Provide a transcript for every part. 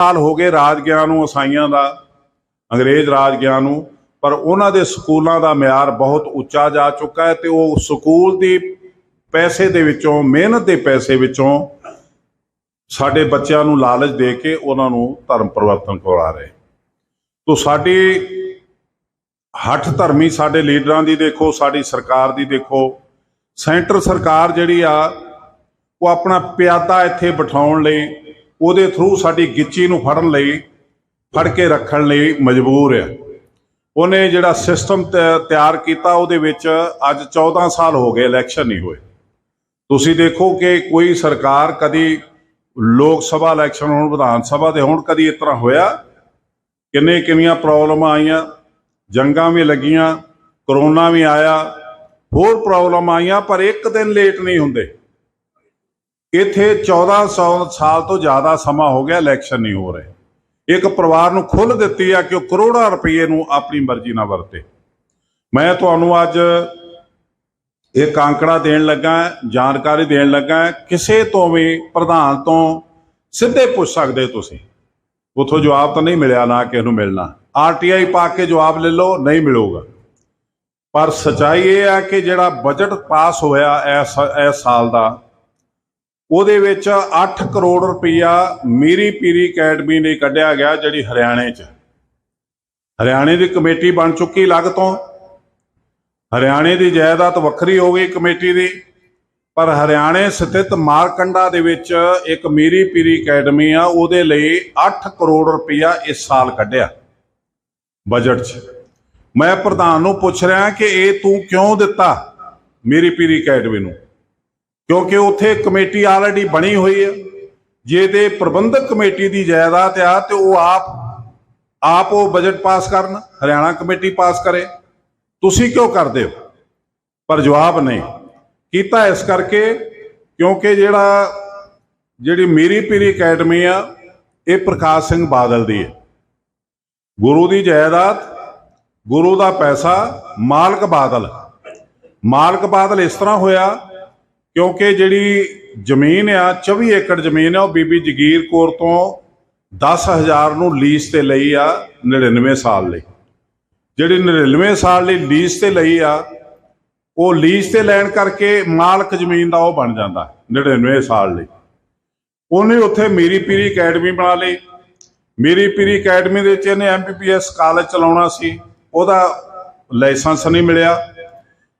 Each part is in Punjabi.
ਸਾਲ ਹੋ ਗਏ ਰਾਜ ਗਿਆਨ ਨੂੰ ਈਸਾਈਆਂ ਦਾ, ਅੰਗਰੇਜ਼ ਰਾਜ ਗਿਆ ਨੂੰ, ਪਰ ਉਹਨਾਂ ਦੇ ਸਕੂਲਾਂ ਦਾ ਮਿਆਰ ਬਹੁਤ ਉੱਚਾ ਜਾ ਚੁੱਕਾ ਹੈ ਤੇ ਉਹ ਸਕੂਲ ਦੀ ਪੈਸੇ ਦੇ ਵਿੱਚੋਂ, ਮਿਹਨਤ ਦੇ ਪੈਸੇ ਵਿੱਚੋਂ ਸਾਡੇ ਬੱਚਿਆਂ ਨੂੰ ਲਾਲਚ ਦੇ ਕੇ ਉਹਨਾਂ ਨੂੰ ਧਰਮ ਪਰਿਵਰਤਨ ਕਰਵਾ ਰਹੇ ਤੋ ਸਾਡੀ ਹੱਠ ਧਰਮੀ ਸਾਡੇ ਲੀਡਰਾਂ ਦੀ ਦੇਖੋ, ਸਾਡੀ ਸਰਕਾਰ ਦੀ ਦੇਖੋ, ਸੈਂਟਰ ਸਰਕਾਰ ਜਿਹੜੀ ਆ, ਉਹ ਆਪਣਾ ਪਿਆਦਾ ਇੱਥੇ ਬਿਠਾਉਣ ਲਈ ਉਹਦੇ ਥਰੂ ਸਾਡੀ ਗਿੱਚੀ ਨੂੰ ਫੜਨ ਲਈ, ਫੜ ਕੇ ਰੱਖਣ ਲਈ ਮਜਬੂਰ ਆ ਉਹਨੇ ਜਿਹੜਾ ਸਿਸਟਮ ਤਿਆਰ ਕੀਤਾ, ਉਹਦੇ ਵਿੱਚ ਅੱਜ 14 ਸਾਲ ਹੋ ਗਏ ਇਲੈਕਸ਼ਨ ਨਹੀਂ ਹੋਏ। ਤੁਸੀਂ ਦੇਖੋ ਕਿ ਕੋਈ ਸਰਕਾਰ ਕਦੀ ਲੋਕ ਸਭਾ ਇਲੈਕਸ਼ਨ ਹੋਣ, ਵਿਧਾਨ ਸਭਾ ਦੇ ਹੋਣ, ਕਦੀ ਇਸ ਤਰ੍ਹਾਂ ਹੋਇਆ? ਕਿੰਨੇ ਕਿੰਨੀਆਂ ਪ੍ਰੋਬਲਮਾਂ ਆਈਆਂ? ਜੰਗਾਂ ਵੀ ਲੱਗੀਆਂ ਕਰੋਨਾ ਵੀ ਆਇਆ, ਹੋਰ ਪ੍ਰੋਬਲਮ ਆਈਆਂ, ਪਰ ਇੱਕ ਦਿਨ ਲੇਟ ਨਹੀਂ ਹੁੰਦੇ। ਇੱਥੇ 1400 ਸਾਲ ਤੋਂ ਜ਼ਿਆਦਾ ਸਮਾਂ ਹੋ ਗਿਆ ਇਲੈਕਸ਼ਨ ਨਹੀਂ ਹੋ ਰਹੇ। ਇੱਕ ਪਰਿਵਾਰ ਨੂੰ ਖੁੱਲ੍ਹ ਦਿੱਤੀ ਆ ਕਿ ਉਹ ਕਰੋੜਾਂ ਰੁਪਏ ਨੂੰ ਆਪਣੀ ਮਰਜ਼ੀ ਨਾਲ ਵਰਤੇ। ਮੈਂ ਤੁਹਾਨੂੰ ਅੱਜ ਇਹ ਕਾਂਕੜਾ ਦੇਣ ਲੱਗਾ, ਜਾਣਕਾਰੀ ਦੇਣ ਲੱਗਾ, ਕਿਸੇ ਤੋਂ ਵੀ ਪ੍ਰਧਾਨ ਤੋਂ ਸਿੱਧੇ ਪੁੱਛ ਸਕਦੇ ਤੁਸੀਂ। ਉਥੋਂ ਜਵਾਬ ਤਾਂ ਨਹੀਂ ਮਿਲਿਆ ਨਾ ਕਿਸੇ ਨੂੰ ਮਿਲਣਾ। ਆਰਟੀਆਈ ਪਾ ਕੇ ਜਵਾਬ ਲੈ ਲਓ, ਨਹੀਂ ਮਿਲੂਗਾ। ਪਰ ਸਚਾਈ ਇਹ ਆ ਕਿ ਜਿਹੜਾ ਬਜਟ ਪਾਸ ਹੋਇਆ ਇਸ ਇਸ ਸਾਲ ਦਾ ਉਹਦੇ ਵਿੱਚ 8 ਕਰੋੜ ਰੁਪਈਆ ਮੀਰੀ ਪੀਰੀ ਅਕੈਡਮੀ ਲਈ ਕੱਢਿਆ ਗਿਆ ਜਿਹੜੀ ਹਰਿਆਣੇ 'ਚ। ਹਰਿਆਣੇ ਦੀ ਕਮੇਟੀ ਬਣ ਚੁੱਕੀ ਲੱਗ ਤੋਂ ਹਰਿਆਣੇ ਦੀ ਜਾਇਦਾਦ ਵੱਖਰੀ ਹੋ ਗਈ ਕਮੇਟੀ ਦੀ, ਪਰ ਹਰਿਆਣੇ ਸਥਿਤ ਮਾਰਕੰਡਾ ਦੇ ਵਿੱਚ ਇੱਕ ਮੀਰੀ ਪੀਰੀ ਅਕੈਡਮੀ ਆ, ਉਹਦੇ ਲਈ 8 ਕਰੋੜ ਰੁਪਈਆ ਇਸ ਸਾਲ ਕੱਢਿਆ ਬਜਟ 'ਚ। ਮੈਂ ਪ੍ਰਧਾਨ ਨੂੰ ਪੁੱਛ ਰਿਹਾ ਕਿ ਇਹ ਤੂੰ ਕਿਉਂ ਦਿੱਤਾ ਮੀਰੀ ਪੀਰੀ ਅਕੈਡਮੀ ਨੂੰ? ਕਿਉਂਕਿ ਉੱਥੇ ਕਮੇਟੀ ਆਲਰੇਡੀ ਬਣੀ ਹੋਈ ਹੈ। ਜੇ ਤੇ ਪ੍ਰਬੰਧਕ ਕਮੇਟੀ ਦੀ ਜਾਇਦਾਦ ਆ, ਤੇ ਉਹ ਆਪ ਆਪ ਉਹ ਬਜਟ ਪਾਸ ਕਰਨ, ਹਰਿਆਣਾ ਕਮੇਟੀ ਪਾਸ ਕਰੇ। ਤੁਸੀਂ ਕਿਉਂ ਕਰਦੇ ਹੋ? ਪਰ ਜਵਾਬ ਨਹੀਂ। ਕੀਤਾ ਇਸ ਕਰਕੇ ਕਿਉਂਕਿ ਜਿਹੜਾ, ਜਿਹੜੀ ਮੀਰੀ ਪੀਰੀ ਅਕੈਡਮੀ ਆ, ਇਹ ਪ੍ਰਕਾਸ਼ ਸਿੰਘ ਬਾਦਲ ਦੀ ਹੈ। ਗੁਰੂ ਦੀ ਜਾਇਦਾਦ, ਗੁਰੂ ਦਾ ਪੈਸਾ, ਮਾਲਕ ਬਾਦਲ। ਮਾਲਕ ਬਾਦਲ ਇਸ ਤਰ੍ਹਾਂ ਹੋਇਆ ਕਿਉਂਕਿ ਜਿਹੜੀ ਜ਼ਮੀਨ ਆ 24 ਏਕੜ ਜ਼ਮੀਨ ਆ, ਉਹ ਬੀਬੀ ਜਗੀਰ ਕੌਰ ਤੋਂ 10000 ਨੂੰ ਲੀਜ਼ ਤੇ ਲਈ ਆ 99 ਸਾਲ ਲਈ। ਜਿਹੜੀ 99 ਸਾਲ ਲਈ ਲੀਜ਼ ਤੇ ਲਈ ਆ, ਉਹ ਲੀਜ਼ ਤੇ ਲੈਣ ਕਰਕੇ ਮਾਲਕ ਜ਼ਮੀਨ ਦਾ ਉਹ ਬਣ ਜਾਂਦਾ 99 ਸਾਲ ਲਈ। ਉਹਨੇ ਉੱਥੇ ਮੀਰੀ ਪੀਰੀ ਅਕੈਡਮੀ ਬਣਾ ਲਈ। ਮੀਰੀ ਪੀਰੀ ਅਕੈਡਮੀ ਦੇ ਵਿੱਚ ਇਹਨੇ ਐਮਪੀਪੀਐਸ ਕਾਲਜ ਚਲਾਉਣਾ ਸੀ, ਉਹਦਾ ਲਾਇਸੈਂਸ ਨਹੀਂ ਮਿਲਿਆ।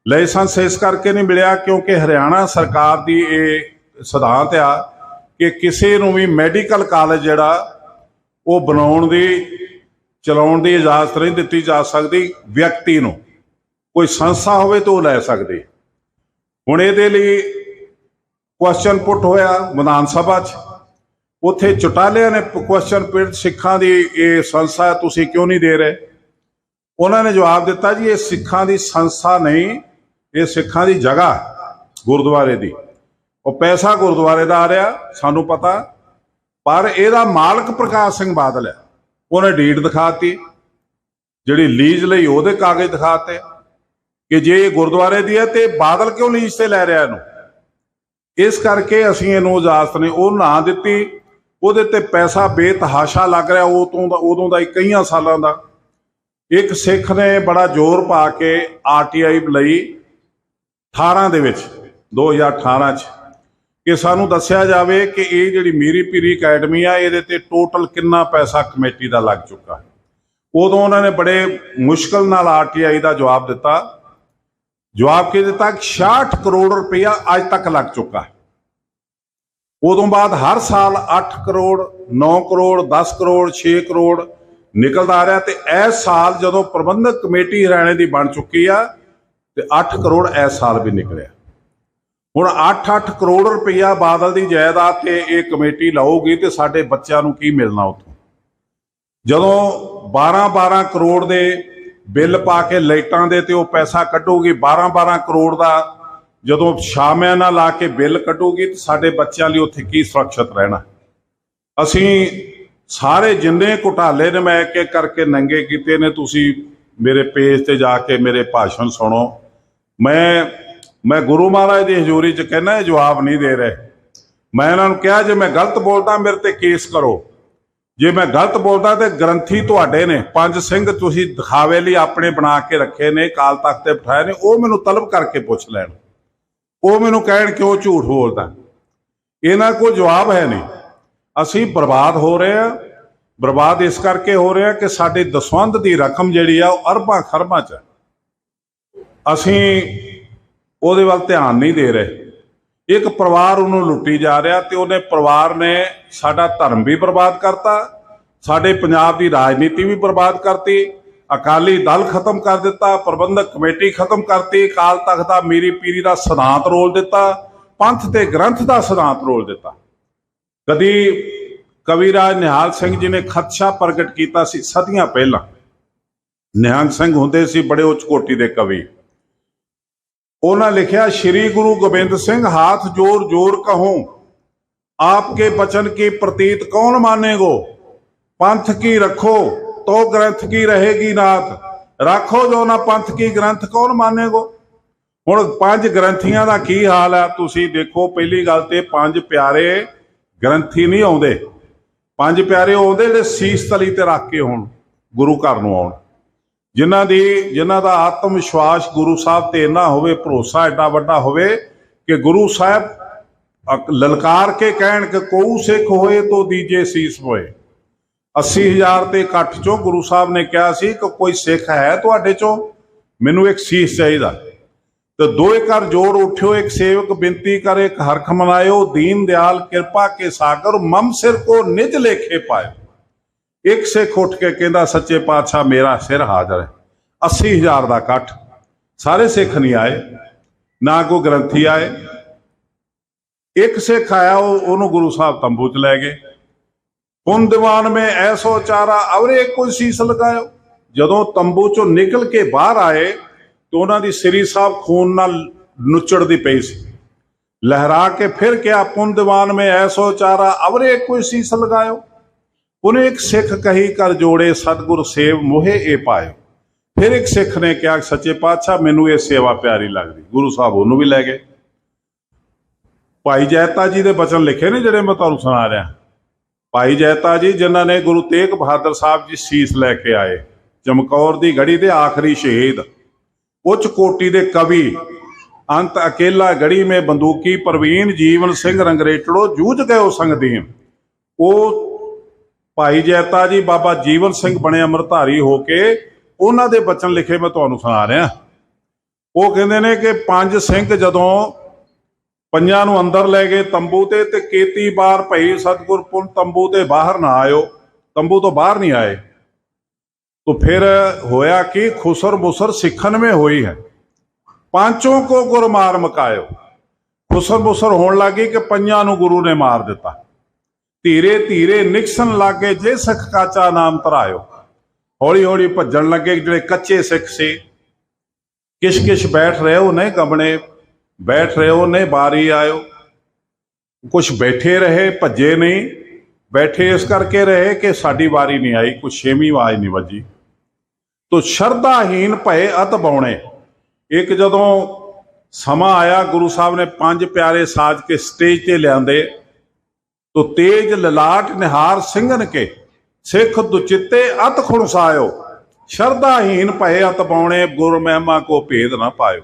ਲਾਇਸੈਂਸ ਇਸ ਕਰਕੇ ਨਹੀਂ ਮਿਲਿਆ ਕਿਉਂਕਿ ਹਰਿਆਣਾ ਸਰਕਾਰ ਦੀ ਇਹ ਸਿਧਾਂਤ ਆ ਕਿ ਕਿਸੇ ਨੂੰ ਵੀ ਮੈਡੀਕਲ ਕਾਲਜ ਜਿਹੜਾ, ਉਹ ਬਣਾਉਣ ਦੀ, ਚਲਾਉਣ ਦੀ ਇਜਾਜ਼ਤ ਨਹੀਂ ਦਿੱਤੀ ਜਾ ਸਕਦੀ ਵਿਅਕਤੀ ਨੂੰ। ਕੋਈ ਸੰਸਥਾ ਹੋਵੇ ਤਾਂ ਉਹ ਲੈ ਸਕਦੀ। ਹੁਣ ਇਹਦੇ ਲਈ ਕੁਐਸਚਨ ਪੁੱਟ ਹੋਇਆ ਵਿਧਾਨ ਸਭਾ 'ਚ। ਉੱਥੇ ਚੁਟਾਲਿਆਂ ਨੇ ਕੁਐਸਚਨ ਪੁੱਟ ਸਿੱਖਾਂ ਦੀ ਇਹ ਸੰਸਥਾ ਤੁਸੀਂ ਕਿਉਂ ਨਹੀਂ ਦੇ ਰਹੇ? ਉਹਨਾਂ ਨੇ ਜਵਾਬ ਦਿੱਤਾ ਜੀ, ਇਹ ਸਿੱਖਾਂ ਦੀ ਸੰਸਥਾ ਨਹੀਂ ਇਹ ਸਿੱਖਾਂ ਦੀ ਜਗ੍ਹਾ ਗੁਰਦੁਆਰੇ ਦੀ। ਉਹ ਪੈਸਾ ਗੁਰਦੁਆਰੇ ਦਾ ਆ ਰਿਹਾ, ਸਾਨੂੰ ਪਤਾ, ਪਰ ਇਹਦਾ ਮਾਲਕ ਪ੍ਰਕਾਸ਼ ਸਿੰਘ ਬਾਦਲ ਹੈ। ਉਹਨੇ ਡੀਡ ਦਿਖਾਤੀ, ਜਿਹੜੀ ਲੀਜ਼ ਲਈ ਉਹਦੇ ਕਾਗਜ਼ ਦਿਖਾਤੇ, ਕਿ ਜੇ ਇਹ ਗੁਰਦੁਆਰੇ ਦੀ ਹੈ ਤੇ ਬਾਦਲ ਕਿਉਂ ਲੀਜ਼ ਤੇ ਲੈ ਰਿਹਾ ਇਹਨੂੰ? ਇਸ ਕਰਕੇ ਅਸੀਂ ਇਹਨੂੰ ਇਜਾਜ਼ਤ ਨੇ ਉਹ ਨਾ ਦਿੱਤੀ, ਉਹਦੇ ਤੇ ਪੈਸਾ ਬੇਤਹਾਸ਼ਾ ਲੱਗ ਰਿਹਾ ਉਹ ਤੋਂ ਦਾ, ਉਦੋਂ ਦਾ ਕਈਆਂ ਸਾਲਾਂ ਦਾ। ਇੱਕ ਸਿੱਖ ਨੇ ਬੜਾ ਜ਼ੋਰ ਪਾ ਕੇ ਆਰਟੀਆਈ ਲਈ 18 ਦੇ ਵਿੱਚ 2018 ਚ, ਕਿ ਸਾਨੂੰ ਦੱਸਿਆ ਜਾਵੇ ਕਿ ਇਹ ਜਿਹੜੀ ਮੀਰੀ ਪੀਰੀ ਅਕੈਡਮੀ ਆ, ਇਹਦੇ ਤੇ ਟੋਟਲ ਕਿੰਨਾ ਪੈਸਾ ਕਮੇਟੀ ਦਾ ਲੱਗ ਚੁੱਕਾ ਹੈ। ਉਦੋਂ ਉਹਨਾਂ ਨੇ ਬੜੇ ਮੁਸ਼ਕਲ ਨਾਲ ਆਰਟੀਆਈ ਦਾ ਜਵਾਬ ਦਿੱਤਾ। ਜਵਾਬ ਕੀ ਦਿੱਤਾ? 66 ਕਰੋੜ ਰੁਪਇਆ ਅੱਜ ਤੱਕ ਲੱਗ ਚੁੱਕਾ ਹੈ। ਉਦੋਂ ਬਾਅਦ ਹਰ ਸਾਲ 8 ਕਰੋੜ 9 ਕਰੋੜ 10 ਕਰੋੜ 6 ਕਰੋੜ ਨਿਕਲਦਾ ਆ ਰਿਹਾ ਤੇ ਇਸ ਸਾਲ ਜਦੋਂ ਪ੍ਰਬੰਧਕ ਕਮੇਟੀ ਹਰਿਆਣੇ ਦੀ ਬਣ ਚੁੱਕੀ ਆ ਤੇ 8 ਕਰੋੜ ਇਸ ਸਾਲ ਵੀ ਨਿਕਲਿਆ। ਹੁਣ 8-8 ਕਰੋੜ ਰੁਪਇਆ ਬਾਦਲ ਦੀ ਜਾਇਦਾਦ ਤੇ ਇਹ ਕਮੇਟੀ ਲਾਊਗੀ ਤੇ ਸਾਡੇ ਬੱਚਿਆਂ ਨੂੰ ਕੀ ਮਿਲਣਾ ਉਥੋਂ? ਜਦੋਂ 12-12 ਕਰੋੜ ਦੇ ਬਿੱਲ ਪਾ ਕੇ ਲਾਈਟਾਂ ਦੇ ਤੇ ਉਹ ਪੈਸਾ ਕੱਢੂਗੀ 12-12 ਕਰੋੜ ਦਾ ਜਦੋਂ ਸ਼ਾਮਿਆਂ ਨਾਲ ਲਾ ਕੇ ਬਿੱਲ ਕੱਢੂਗੀ ਤੇ ਸਾਡੇ ਬੱਚਿਆਂ ਲਈ ਉੱਥੇ ਕੀ ਸੁਰੱਖਿਅਤ ਰਹਿਣਾ? ਅਸੀਂ ਸਾਰੇ ਜਿੰਨੇ ਘੁਟਾਲੇ ਨੇ ਮੈਂ ਇੱਕ ਇੱਕ ਕਰਕੇ ਨੰਗੇ ਕੀਤੇ ਨੇ, ਤੁਸੀਂ ਮੇਰੇ ਪੇਜ ਤੇ ਜਾ ਕੇ ਮੇਰੇ ਭਾਸ਼ਣ ਸੁਣੋ। ਮੈਂ ਮੈਂ ਗੁਰੂ ਮਹਾਰਾਜ ਦੀ ਹਜ਼ੂਰੀ 'ਚ ਕਹਿੰਦਾ, ਇਹ ਜਵਾਬ ਨਹੀਂ ਦੇ ਰਹੇ। ਮੈਂ ਇਹਨਾਂ ਨੂੰ ਕਿਹਾ, ਜੇ ਮੈਂ ਗਲਤ ਬੋਲਦਾ, ਮੇਰੇ ਤੇ ਕੇਸ ਕਰੋ। ਜੇ ਮੈਂ ਗਲਤ ਬੋਲਦਾ, ਤੇ ਗ੍ਰੰਥੀ ਤੁਹਾਡੇ ਨੇ। ਪੰਜ ਸਿੰਘ ਤੁਸੀਂ ਦਿਖਾਵੇ ਲਈ ਆਪਣੇ ਬਣਾ ਕੇ ਰੱਖੇ ਨੇ, ਕਾਲ ਤਖਤ ਤੇ ਬਿਠਾਏ ਨੇ। ਉਹ ਮੈਨੂੰ ਤਲਬ ਕਰਕੇ ਪੁੱਛ ਲੈਣ। ਉਹ ਮੈਨੂੰ ਕਹਿਣ, ਕਿਉਂ ਝੂਠ ਬੋਲਦਾ? ਇਹਨਾਂ ਕੋਲ ਜਵਾਬ ਹੈ ਨਹੀਂ। ਅਸੀਂ ਬਰਬਾਦ ਹੋ ਰਹੇ ਆ ਬਰਬਾਦ ਇਸ ਕਰਕੇ ਹੋ ਰਿਹਾ ਕਿ ਸਾਡੇ ਦਸਵੰਧ ਦੀ ਰਕਮ ਜਿਹੜੀ ਆ ਉਹ ਅਰਬਾਂ ਖਰਬਾਂ ਚ ਹੈ। ਅਸੀਂ ਉਹਦੇ ਵੱਲ ਧਿਆਨ ਨਹੀਂ ਦੇ ਰਹੇ ਇੱਕ ਪਰਿਵਾਰ ਉਹਨੂੰ ਲੁੱਟੀ ਜਾ ਰਿਹਾ ਤੇ ਉਹਨੇ ਪਰਿਵਾਰ ਨੇ ਸਾਡਾ ਧਰਮ ਵੀ ਬਰਬਾਦ ਕਰਤਾ, ਸਾਡੇ ਪੰਜਾਬ ਦੀ ਰਾਜਨੀਤੀ ਵੀ ਬਰਬਾਦ ਕਰਤੀ, ਅਕਾਲੀ ਦਲ ਖਤਮ ਕਰ ਦਿੱਤਾ, ਪ੍ਰਬੰਧਕ ਕਮੇਟੀ ਖਤਮ ਕਰਤੀ ਕਾਲ ਤਖਤ ਦਾ ਮੀਰੀ ਪੀਰੀ ਦਾ ਸਿਧਾਂਤ ਰੋਲ ਦਿੱਤਾ, ਪੰਥ ਤੇ ਗ੍ਰੰਥ ਦਾ ਸਿਧਾਂਤ ਰੋਲ ਦਿੱਤਾ ਕਦੀ ਕਵੀਰਾਜ ਨਿਹਾਲ ਸਿੰਘ ਜੀ ਨੇ ਖਦਸ਼ਾ ਪ੍ਰਗਟ ਕੀਤਾ ਸੀ ਸਦੀਆਂ ਪਹਿਲਾਂ। ਨਿਹੰਗ ਸਿੰਘ ਹੁੰਦੇ ਸੀ ਬੜੇ ਉੱਚ ਕੋਟੀ ਦੇ ਕਵੀ। ਉਹਨਾਂ ਲਿਖਿਆ, ਸ੍ਰੀ ਗੁਰੂ ਗੋਬਿੰਦ ਸਿੰਘ, ਹਾਥ ਜੋਰ ਜੋਰ ਕਹੂੰ। ਆਪਕੇ ਬਚਨ ਕੀ ਪ੍ਰਤੀਤ ਕੌਣ ਮਾਨੇਗੋ? ਪੰਥ ਕੀ ਰੱਖੋ, ਤੋ ਗ੍ਰੰਥ ਕੀ ਰਹੇਗੀ ਨਾਤ ਰੱਖੋ ਜੋ ਨਾ ਪੰਥ ਕੀ ਗ੍ਰੰਥ, ਕੌਣ ਮਾਨੇਗੋ? ਹੁਣ ਪੰਜ ਗ੍ਰੰਥੀਆਂ ਦਾ ਕੀ ਹਾਲ ਹੈ? ਤੁਸੀਂ ਦੇਖੋ, ਪਹਿਲੀ ਗੱਲ ਤੇ ਪੰਜ ਪਿਆਰੇ ਗ੍ਰੰਥੀ ਨਹੀਂ ਆਉਂਦੇ। ਪੰਜ ਪਿਆਰੇ ਆਉਂਦੇ ਜਿਹੜੇ ਸੀਸ ਤਲੀ ਤੇ ਰੱਖ ਕੇ ਹੋਣ ਗੁਰੂ ਘਰ ਨੂੰ ਆਉਣ। ਜਿਨ੍ਹਾਂ ਦੀ, ਜਿਨ੍ਹਾਂ ਦਾ ਆਤਮ ਵਿਸ਼ਵਾਸ ਗੁਰੂ ਸਾਹਿਬ ਤੇ ਇੰਨਾ ਹੋਵੇ, ਭਰੋਸਾ ਐਡਾ ਵੱਡਾ ਹੋਵੇ ਕਿ ਗੁਰੂ ਸਾਹਿਬ ਲਲਕਾਰ ਕੇ ਕਹਿਣ ਕਿ ਕੋਊ ਸਿੱਖ ਹੋਏ ਤੋ ਦੀਜੇ ਸੀਸ ਹੋਏ। 80000 ਤੇ ਇਕੱਠ ਚੋਂ ਗੁਰੂ ਸਾਹਿਬ ਨੇ ਕਿਹਾ ਸੀ ਕਿ ਕੋਈ ਸਿੱਖ ਹੈ ਤੁਹਾਡੇ ਚੋਂ, ਮੈਨੂੰ ਇੱਕ ਸੀਸ ਚਾਹੀਦਾ। ਤੇ ਦੋਏ ਕਰ ਜੋੜ ਉਠਿਓ, ਇੱਕ ਸੇਵਕ ਬੇਨਤੀ ਕਰ, ਇੱਕ ਹਰਖ ਮਨਾਇਓ, ਦੀਨ ਦਿਆਲ ਕਿਰਪਾ ਕੇ ਸਾਗਰ, ਮਮ ਸਿਰ ਕੋ ਨਿਜ ਲੇਖੇ ਪਾਇਓ। ਇੱਕ ਸਿੱਖ ਉੱਠ ਕੇ ਕਹਿੰਦਾ, ਸੱਚੇ ਪਾਤਸ਼ਾਹ, ਮੇਰਾ ਸਿਰ ਹਾਜ਼ਰ ਹੈ। 80000 ਦਾ ਇਕੱਠ। ਸਾਰੇ ਸਿੱਖ ਨਹੀਂ ਆਏ, ਨਾ ਕੋਈ ਗ੍ਰੰਥੀ ਆਏ। ਇੱਕ ਸਿੱਖ ਆਇਆ, ਉਹ, ਉਹਨੂੰ ਗੁਰੂ ਸਾਹਿਬ ਤੰਬੂ ਚ ਲੈ ਗਏ। ਹੁਣ ਦੀਵਾਨ ਮੇ ਐਸੋ ਚਾਰਾ, ਅਵਰੇ ਕੋਈ ਸੀਸ ਲਗਾਇਓ। ਜਦੋਂ ਤੰਬੂ ਚੋਂ ਨਿਕਲ ਕੇ ਬਾਹਰ ਆਏ ਤਾਂ ਉਹਨਾਂ ਦੀ ਸ੍ਰੀ ਸਾਹਿਬ ਖੂਨ ਨਾਲ ਨੁੱਚੜਦੀ ਪਈ ਸੀ। ਲਹਿਰਾ ਕੇ ਫਿਰ ਕਿਹਾ, ਪੁੰਨ ਦੀਵਾਨ ਮੇ ਐਸੋ ਚਾਰਾ, ਅਵਰੇ ਕੋਈ ਸੀਸ ਲਗਾਇਓ। ਉਹਨੇ ਇੱਕ ਸਿੱਖ ਕਹੀ ਕਰ ਜੋੜੇ ਸਤਿਗੁਰ ਸੇਵ ਮੋਹੇ ਇਹ ਪਾਇਓ। ਫਿਰ ਇੱਕ ਸਿੱਖ ਨੇ ਕਿਹਾ, ਸੱਚੇ ਪਾਤਸ਼ਾਹ, ਮੈਨੂੰ ਇਹ ਸੇਵਾ ਪਿਆਰੀ ਲੱਗਦੀ। ਗੁਰੂ ਸਾਹਿਬ ਉਹਨੂੰ ਵੀ ਲੈ ਗਏ। ਭਾਈ ਜੈਤਾ ਜੀ ਦੇ ਬਚਨ ਲਿਖੇ ਨੇ ਜਿਹੜੇ ਮੈਂ ਤੁਹਾਨੂੰ ਸੁਣਾ ਰਿਹਾ। ਭਾਈ ਜੈਤਾ ਜੀ, ਜਿਨ੍ਹਾਂ ਨੇ ਗੁਰੂ ਤੇਗ ਬਹਾਦਰ ਸਾਹਿਬ ਜੀ ਸੀਸ ਲੈ ਕੇ ਆਏ, ਚਮਕੌਰ ਦੀ ਗੜੀ ਦੇ ਆਖਰੀ ਸ਼ਹੀਦ। ਉੱਚ ਕੋਟੀ ਦੇ ਕਵੀ ਅੰਤ ਅਕੇਲਾ ਗੜੀ ਮੇ ਬੰਦੂਕੀ ਪ੍ਰਵੀਨ ਜੀਵਨ ਸਿੰਘ ਰੰਗਰੇਟੜੋ ਜੂਝ ਗਏ ਉਹ ਸੰਗਦੀਨ ਉਹ ਭਾਈ ਜੈਤਾ ਜੀ ਬਾਬਾ ਜੀਵਨ ਸਿੰਘ ਬਣੇ ਅੰਮ੍ਰਿਤਧਾਰੀ ਹੋ ਕੇ ਉਹਨਾਂ ਦੇ ਬਚਨ ਲਿਖੇ ਮੈਂ ਤੁਹਾਨੂੰ ਸੁਣਾ ਰਿਹਾ। ਉਹ ਕਹਿੰਦੇ ਨੇ ਕਿ ਪੰਜ ਸਿੰਘ ਜਦੋਂ ਪੰਜਾਂ ਨੂੰ ਅੰਦਰ ਲੈ ਗਏ ਤੰਬੂ ਤੇ ਤੇ ਕੇਤੀ ਬਾਰ ਭਈ ਸਤਗੁਰ ਪੁਨ ਤੰਬੂ ਤੇ ਬਾਹਰ ਨਾ ਆਇਓ। ਤੰਬੂ ਤੋਂ ਬਾਹਰ ਨਹੀਂ ਆਏ। तो फिर होया कि खुसर मुसर सिखन में हुई है पांचों को गुर मार मकायो ਖੁਸਰ ਮੁਸਰ ਹੋਣ ਲੱਗੀ ਕਿ ਪੰਜਾਂ ਨੂੰ ਗੁਰੂ ਨੇ ਮਾਰ ਦਿੱਤਾ ਧੀਰੇ ਧੀਰੇ ਨਿਕਸਨ ਲੱਗੇ ਜੇ ਸਿੱਖ ਕਾਚਾ ਨਾਮ ਧਰਾਇਓ ਹੌਲੀ ਹੌਲੀ ਭੱਜਣ ਲੱਗੇ ਜਿਹੜੇ ਕੱਚੇ ਸਿੱਖ ਸੀ ਕਿਛ ਕਿਛ ਬੈਠ ਰਹੇ ਹੋ ਨਹੀਂ ਕਮਣੇ ਬੈਠ ਰਹੇ ਹੋ ਨਹੀਂ ਬਾਰੀ ਆਇਓ ਕੁਛ ਬੈਠੇ ਰਹੇ ਭੱਜੇ ਨਹੀਂ ਬੈਠੇ ਇਸ ਕਰਕੇ ਰਹੇ ਕਿ ਸਾਡੀ ਵਾਰੀ ਨਹੀਂ ਆਈ, ਕੁਛ ਛੇਵੀਂ ਆਵਾਜ਼ ਨਹੀਂ ਵੱਜੀ। ਤੋ ਸ਼ਰਧਾਹੀਨ ਭਏ ਅਤ ਬਾਉਣੇ ਇੱਕ ਜਦੋਂ ਸਮਾਂ ਆਇਆ, ਗੁਰੂ ਸਾਹਿਬ ਨੇ ਪੰਜ ਪਿਆਰੇ ਸਾਜ ਕੇ ਸਟੇਜ ਤੇ ਲਿਆਂਦੇ। ਤੋ ਤੇਜ ਲਲਾਟ ਨਿਹਾਰ ਸਿੰਘਨ ਕੇ, ਸਿੱਖ ਦੁਚਿੱਤੇ ਅਤ ਖੁਣਸਾਇਓ। ਸ਼ਰਧਾਹੀਨ ਭਏ ਅਤ ਬਾਉਣੇ ਗੁਰ ਮਹਿਮਾ ਕੋ ਭੇਦ ਨਾ ਪਾਇਓ।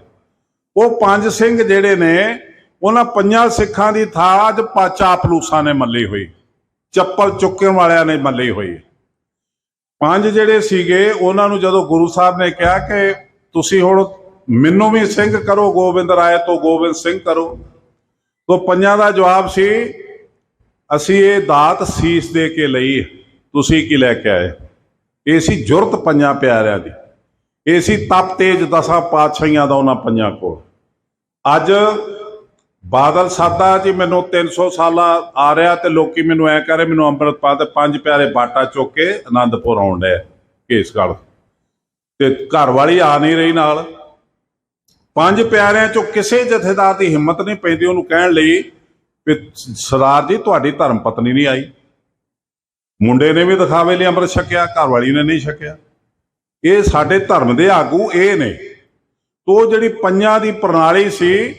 ਉਹ ਪੰਜ ਸਿੰਘ ਜਿਹੜੇ ਨੇ, ਉਹਨਾਂ ਪੰਜਾਂ ਸਿੱਖਾਂ ਦੀ ਥਾਂ ਅੱਜ ਪਾ- ਚਾਪਲੂਸਾਂ ਨੇ ਮੱਲੀ ਹੋਈ ਚੱਪਲ ਚੁੱਕਣ ਵਾਲਿਆਂ ਨੇ ਮੱਲੀ ਹੋਈ। ਪੰਜ ਜਿਹੜੇ ਸੀਗੇ, ਉਹਨਾਂ ਨੂੰ ਜਦੋਂ ਗੁਰੂ ਸਾਹਿਬ ਨੇ ਕਿਹਾ ਕਿ ਤੁਸੀਂ ਹੁਣ ਮੈਨੂੰ ਵੀ ਸਿੰਘ ਕਰੋ, ਗੋਬਿੰਦ ਰਾਏ ਤੋਂ ਗੋਬਿੰਦ ਸਿੰਘ ਕਰੋ। ਤੋਂ ਪੰਜਾਂ ਦਾ ਜਵਾਬ ਸੀ, ਅਸੀਂ ਇਹ ਦਾਤ ਸੀਸ ਦੇ ਕੇ ਲਈ, ਤੁਸੀਂ ਕੀ ਲੈ ਕੇ ਆਏ? ਇਹ ਸੀ ਜੁਰਤ ਪੰਜਾਂ ਪਿਆਰਿਆਂ ਦੀ। ਇਹ ਸੀ ਤਪ ਤੇਜ ਦਸਾਂ ਪਾਤਸ਼ਾਹੀਆਂ ਦਾ ਉਹਨਾਂ ਪੰਜਾਂ ਕੋਲ। ਅੱਜ ਬਾਦਲ ਸਾਦਾ ਜੀ, ਮੈਨੂੰ 300 ਸਾਲਾ ਆ ਰਿਹਾ ਤੇ ਲੋਕੀ ਮੈਨੂੰ ਐ ਕਹ ਰਹੇ, ਮੈਨੂੰ ਅੰਮ੍ਰਿਤ ਪਾ ਤੇ ਪੰਜ ਪਿਆਰੇ ਬਾਟਾ ਚੁੱਕ ਕੇ ਆਨੰਦਪੁਰ ਆਉਣ ਡਿਆ ਕੇਸ ਗੱਲ ਤੇ ਘਰ ਵਾਲੀ ਆ ਨਹੀਂ ਰਹੀ ਨਾਲ। ਪੰਜ ਪਿਆਰਿਆਂ ਚੋਂ ਕਿਸੇ ਜਥੇਦਾਰ ਦੀ ਹਿੰਮਤ ਨਹੀਂ ਪੈਂਦੀ ਉਹਨੂੰ ਕਹਿਣ ਲਈ ਵੀ ਸਰਦਾਰ ਜੀ, ਤੁਹਾਡੀ ਧਰਮ ਪਤਨੀ ਨਹੀਂ ਆਈ। ਮੁੰਡੇ ਨੇ ਵੀ ਦਿਖਾਵੇ ਲਈ ਅੰਮ੍ਰਿਤ ਛਕਿਆ, ਘਰ ਵਾਲੀ ਨੇ ਨਹੀਂ ਛਕਿਆ। ਇਹ ਸਾਡੇ ਧਰਮ ਦੇ ਆਗੂ, ਇਹ ਨੇ। ਤੋ ਜਿਹੜੀ ਪੰਜਾਂ ਦੀ ਪ੍ਰਣਾਲੀ ਸੀ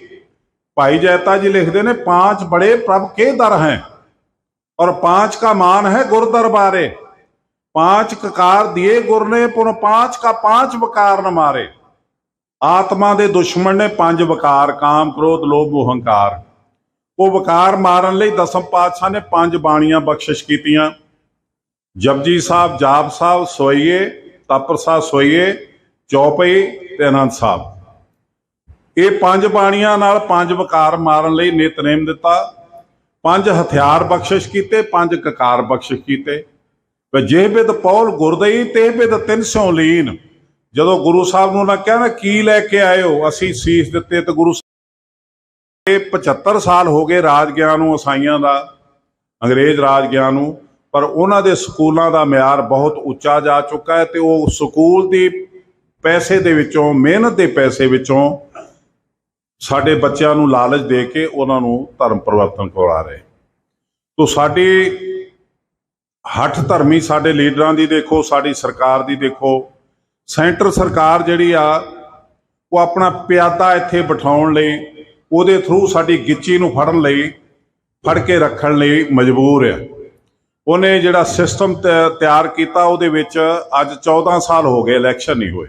ਭਾਈ ਜੈਤਾ ਜੀ ਲਿਖਦੇ ਨੇ ਪਾਂਚ ਬੜੇ ਪ੍ਰਭ ਕੇ ਦਰ ਹੈ और पांच का मान है गुर दरबारे पांच ककार दिए गुर ने पुन पांच का पांच वकार न मारे ਆਤਮਾ ਦੇ ਦੁਸ਼ਮਣ ਨੇ ਪੰਜ ਵਕਾਰ ਕਾਮ ਕ੍ਰੋਧ ਲੋਭ ਮੋਹ ਹੰਕਾਰ ਉਹ ਵਕਾਰ ਮਾਰਨ ਲਈ ਦਸਮ ਪਾਤਸ਼ਾਹ ਨੇ ਪੰਜ ਬਾਣੀਆਂ ਬਖਸ਼ਿਸ਼ ਕੀਤੀਆਂ ਜਪਜੀ ਸਾਹਿਬ ਜਾਪ ਸਾਹਿਬ ਸੋਈਏ ਤਪਰਸਾ ਸੋਈਏ ਚੌਪਈ ਤੇ ਅਨੰਦ ਸਾਹਿਬ ਇਹ ਪੰਜ ਬਾਣੀਆਂ ਨਾਲ ਪੰਜ ਵਕਾਰ ਮਾਰਨ ਲਈ ਨਿਤਨੇਮ ਦਿੱਤਾ, ਪੰਜ ਹਥਿਆਰ ਬਖਸ਼ਿਸ਼ ਕੀਤੇ, ਪੰਜ ਕਕਾਰ ਬਖਸ਼ਿਸ਼ ਕੀਤੇ। ਤੇ ਜੇ ਪੌਲ ਗੁਰਦਈ, ਤੇ ਤਿੰਨ ਸੌ ਲੀਨ। ਜਦੋਂ ਗੁਰੂ ਸਾਹਿਬ ਨੂੰ ਨਾ ਕਿਹਾ ਨਾ ਕੀ ਲੈ ਕੇ ਆਏ ਹੋ ਅਸੀਂ ਸੀਸ ਦਿੱਤੇ ਤੇ ਗੁਰੂ ਸਾਹਿਬ ਇਹ 75 ਸਾਲ ਹੋ ਗਏ ਰਾਜ ਗਿਆਨ ਨੂੰ, ਅਸਾਈਆਂ ਦਾ, ਅੰਗਰੇਜ਼ ਰਾਜ ਗਿਆਨ ਨੂੰ। ਪਰ ਉਹਨਾਂ ਦੇ ਸਕੂਲਾਂ ਦਾ ਮਿਆਰ ਬਹੁਤ ਉੱਚਾ ਜਾ ਚੁੱਕਾ ਹੈ ਤੇ ਉਹ ਸਕੂਲ ਦੀ ਪੈਸੇ ਦੇ ਵਿੱਚੋਂ, ਮਿਹਨਤ ਦੇ ਪੈਸੇ ਵਿੱਚੋਂ ਸਾਡੇ ਬੱਚਿਆਂ ਨੂੰ ਲਾਲਚ ਦੇ ਕੇ ਉਹਨਾਂ ਨੂੰ ਧਰਮ ਪਰਿਵਰਤਨ ਕਰਵਾ ਰਹੇ ਤੋ ਸਾਡੀ ਹੱਠ ਧਰਮੀ ਸਾਡੇ ਲੀਡਰਾਂ ਦੀ ਦੇਖੋ, ਸਾਡੀ ਸਰਕਾਰ ਦੀ ਦੇਖੋ, ਸੈਂਟਰ ਸਰਕਾਰ ਜਿਹੜੀ ਆ, ਉਹ ਆਪਣਾ ਪਿਆਦਾ ਇੱਥੇ ਬਿਠਾਉਣ ਲਈ, ਉਹਦੇ ਥਰੂ ਸਾਡੀ ਗਿੱਚੀ ਨੂੰ ਫੜਨ ਲਈ, ਫੜ ਕੇ ਰੱਖਣ ਲਈ ਮਜਬੂਰ ਆ। ਉਹਨੇ ਜਿਹੜਾ ਸਿਸਟਮ ਤਿਆਰ ਕੀਤਾ, ਉਹਦੇ ਵਿੱਚ ਅੱਜ 14 ਸਾਲ ਹੋ ਗਏ ਇਲੈਕਸ਼ਨ ਨਹੀਂ ਹੋਏ।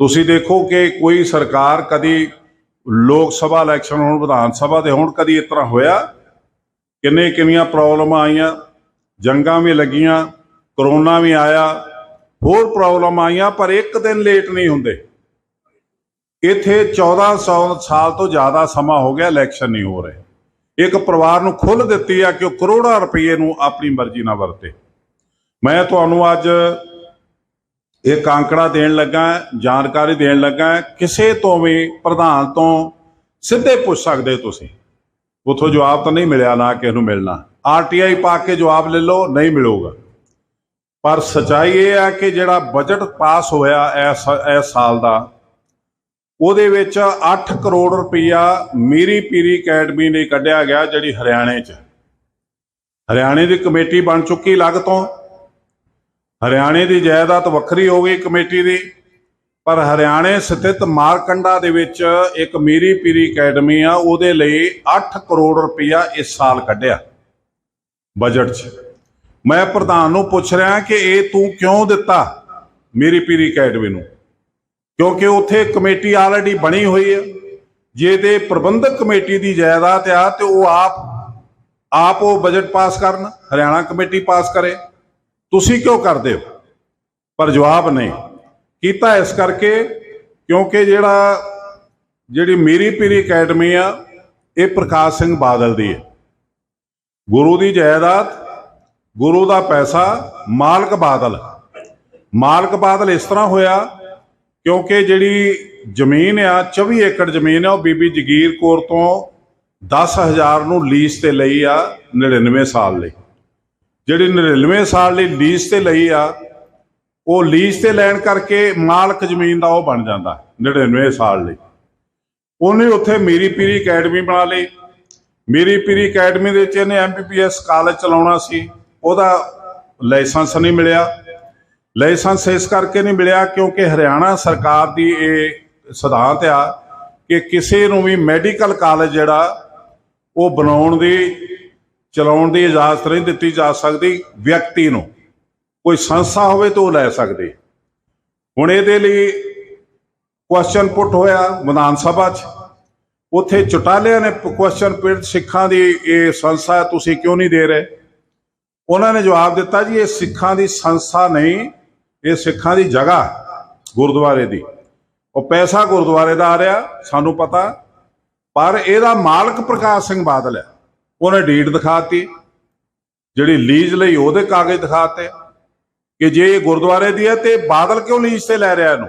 ਤੁਸੀਂ ਦੇਖੋ ਕਿ ਕੋਈ ਸਰਕਾਰ ਕਦੀ ਲੋਕ ਸਭਾ ਇਲੈਕਸ਼ਨ ਹੋਣ, ਵਿਧਾਨ ਸਭਾ ਦੇ ਹੋਣ, ਕਦੀ ਇਸ ਤਰ੍ਹਾਂ ਹੋਇਆ? ਕਿੰਨੇ ਕਿੰਨੀਆਂ ਪ੍ਰੋਬਲਮਾਂ ਆਈਆਂ? ਜੰਗਾਂ ਵੀ ਲੱਗੀਆਂ, ਕਰੋਨਾ ਵੀ ਆਇਆ, ਹੋਰ ਪ੍ਰੋਬਲਮ ਆਈਆਂ, ਪਰ ਇੱਕ ਦਿਨ ਲੇਟ ਨਹੀਂ ਹੁੰਦੇ। ਇੱਥੇ 1400 ਸਾਲ ਤੋਂ ਜ਼ਿਆਦਾ ਸਮਾਂ ਹੋ ਗਿਆ, ਇਲੈਕਸ਼ਨ ਨਹੀਂ ਹੋ ਰਹੇ। ਇੱਕ ਪਰਿਵਾਰ ਨੂੰ ਖੁੱਲ੍ਹ ਦਿੱਤੀ ਆ ਕਿ ਉਹ ਕਰੋੜਾਂ ਰੁਪਏ ਨੂੰ ਆਪਣੀ ਮਰਜ਼ੀ ਨਾਲ ਵਰਤੇ। ਮੈਂ ਤੁਹਾਨੂੰ ਅੱਜ ਇਹ ਕਾਂਕੜਾ ਦੇਣ ਲੱਗਾ, ਜਾਣਕਾਰੀ ਦੇਣ ਲੱਗਾ, ਕਿਸੇ ਤੋਂ ਵੀ ਪ੍ਰਧਾਨ ਤੋਂ ਸਿੱਧੇ ਪੁੱਛ ਸਕਦੇ ਤੁਸੀਂ। ਉਥੋਂ ਜਵਾਬ ਤਾਂ ਨਹੀਂ ਮਿਲਿਆ ਨਾ ਕਿਸੇ ਨੂੰ ਮਿਲਣਾ। ਆਰਟੀਆਈ ਪਾ ਕੇ ਜਵਾਬ ਲੈ ਲਓ, ਨਹੀਂ ਮਿਲੂਗਾ। ਪਰ ਸਚਾਈ ਇਹ ਹੈ ਕਿ ਜਿਹੜਾ ਬਜਟ ਪਾਸ ਹੋਇਆ ਇਸ ਇਸ ਸਾਲ ਦਾ, ਉਹਦੇ ਵਿੱਚ 8 ਕਰੋੜ ਰੁਪਈਆ ਮੀਰੀ ਪੀਰੀ ਅਕੈਡਮੀ ਨੇ ਕੱਢਿਆ ਗਿਆ ਜਿਹੜੀ ਹਰਿਆਣੇ 'ਚ। ਹਰਿਆਣੇ ਦੀ ਕਮੇਟੀ ਬਣ ਚੁੱਕੀ ਲੱਗ ਤੋਂ। ਹਰਿਆਣੇ ਦੀ ਜਾਇਦਾਦ ਵੱਖਰੀ ਹੋ ਗਈ ਕਮੇਟੀ ਦੀ, ਪਰ ਹਰਿਆਣੇ ਸਥਿਤ ਮਾਰਕੰਡਾ ਦੇ ਵਿੱਚ ਇੱਕ ਮੀਰੀ ਪੀਰੀ ਅਕੈਡਮੀ ਆ, ਉਹਦੇ ਲਈ 8 ਕਰੋੜ ਰੁਪਈਆ ਇਸ ਸਾਲ ਕੱਢਿਆ ਬਜਟ 'ਚ। ਮੈਂ ਪ੍ਰਧਾਨ ਨੂੰ ਪੁੱਛ ਰਿਹਾ ਕਿ ਇਹ ਤੂੰ ਕਿਉਂ ਦਿੱਤਾ ਮੀਰੀ ਪੀਰੀ ਅਕੈਡਮੀ ਨੂੰ? ਕਿਉਂਕਿ ਉੱਥੇ ਕਮੇਟੀ ਆਲਰੇਡੀ ਬਣੀ ਹੋਈ ਹੈ ਜੇ ਤੇ ਪ੍ਰਬੰਧਕ ਕਮੇਟੀ ਦੀ ਜਾਇਦਾਦ ਆ, ਤੇ ਉਹ ਆਪ ਆਪ ਉਹ ਬਜਟ ਪਾਸ ਕਰਨ, ਹਰਿਆਣਾ ਕਮੇਟੀ ਪਾਸ ਕਰੇ। ਤੁਸੀਂ ਕਿਉਂ ਕਰਦੇ ਹੋ? ਪਰ ਜਵਾਬ ਨਹੀਂ। ਕੀਤਾ ਇਸ ਕਰਕੇ ਕਿਉਂਕਿ ਜਿਹੜਾ, ਜਿਹੜੀ ਮੇਰੀ ਪੀਰੀ ਅਕੈਡਮੀ ਆ, ਇਹ ਪ੍ਰਕਾਸ਼ ਸਿੰਘ ਬਾਦਲ ਦੀ ਹੈ। ਗੁਰੂ ਦੀ ਜਾਇਦਾਦ, ਗੁਰੂ ਦਾ ਪੈਸਾ, ਮਾਲਕ ਬਾਦਲ। ਮਾਲਕ ਬਾਦਲ ਇਸ ਤਰ੍ਹਾਂ ਹੋਇਆ ਕਿਉਂਕਿ ਜਿਹੜੀ ਜ਼ਮੀਨ ਆ 24 ਏਕੜ ਜ਼ਮੀਨ ਆ, ਉਹ ਬੀਬੀ ਜਗੀਰ ਕੌਰ ਤੋਂ 10000 ਨੂੰ ਲੀਜ਼ ਤੇ ਲਈ ਆ 99 ਸਾਲ ਲਈ। ਜਿਹੜੀ 99 ਸਾਲ ਲਈ ਲੀਜ਼ ਤੇ ਲਈ ਆ, ਉਹ ਲੀਜ਼ ਤੇ ਲੈਣ ਕਰਕੇ ਮਾਲਕ ਜ਼ਮੀਨ ਦਾ ਉਹ ਬਣ ਜਾਂਦਾ 99 ਸਾਲ ਲਈ। ਉਹਨੇ ਉੱਥੇ ਮੇਰੀ ਪੀਰੀ ਅਕੈਡਮੀ ਬਣਾ ਲਈ। ਮੇਰੀ ਪੀਰੀ ਅਕੈਡਮੀ ਦੇ ਵਿੱਚ ਇਹਨੇ ਐਮਬੀਬੀਐਸ ਕਾਲਜ ਚਲਾਉਣਾ ਸੀ, ਉਹਦਾ ਲਾਇਸੈਂਸ ਨਹੀਂ ਮਿਲਿਆ। ਲਾਇਸੈਂਸ ਇਸ ਕਰਕੇ ਨਹੀਂ ਮਿਲਿਆ ਕਿਉਂਕਿ ਹਰਿਆਣਾ ਸਰਕਾਰ ਦੀ ਇਹ ਸਿਧਾਂਤ ਆ ਕਿ ਕਿਸੇ ਨੂੰ ਵੀ ਮੈਡੀਕਲ ਕਾਲਜ ਜਿਹੜਾ, ਉਹ ਬਣਾਉਣ ਦੀ ਚਲਾਉਣ ਦੀ ਇਜਾਜ਼ਤ ਨਹੀਂ ਦਿੱਤੀ ਜਾ ਸਕਦੀ ਵਿਅਕਤੀ ਨੂੰ। ਕੋਈ ਸੰਸਥਾ ਹੋਵੇ ਤਾਂ ਉਹ ਲੈ ਸਕਦੀ। ਹੁਣ ਇਹਦੇ ਲਈ ਕੁਐਸਚਨ ਪੁੱਟ ਹੋਇਆ ਵਿਧਾਨ ਸਭਾ 'ਚ। ਉੱਥੇ ਚੁਟਾਲਿਆਂ ਨੇ ਕੁਐਸਚਨ ਪੁੱਟ ਸਿੱਖਾਂ ਦੀ ਇਹ ਸੰਸਥਾ ਤੁਸੀਂ ਕਿਉਂ ਨਹੀਂ ਦੇ ਰਹੇ? ਉਹਨਾਂ ਨੇ ਜਵਾਬ ਦਿੱਤਾ ਜੀ, ਇਹ ਸਿੱਖਾਂ ਦੀ ਸੰਸਥਾ ਨਹੀਂ, ਇਹ ਸਿੱਖਾਂ ਦੀ ਜਗ੍ਹਾ ਗੁਰਦੁਆਰੇ ਦੀ। ਉਹ ਪੈਸਾ ਗੁਰਦੁਆਰੇ ਦਾ ਆ ਰਿਹਾ, ਸਾਨੂੰ ਪਤਾ। ਪਰ ਇਹਦਾ ਮਾਲਕ ਪ੍ਰਕਾਸ਼ ਸਿੰਘ ਬਾਦਲ ਹੈ। ਉਹਨੇ ਡੀਡ ਦਿਖਾਤੀ, ਜਿਹੜੀ ਲੀਜ਼ ਲਈ ਉਹਦੇ ਕਾਗਜ਼ ਦਿਖਾਤੇ, ਕਿ ਜੇ ਇਹ ਗੁਰਦੁਆਰੇ ਦੀ ਹੈ ਤੇ ਬਾਦਲ ਕਿਉਂ ਲੀਜ਼ ਤੇ ਲੈ ਰਿਹਾ ਇਹਨੂੰ?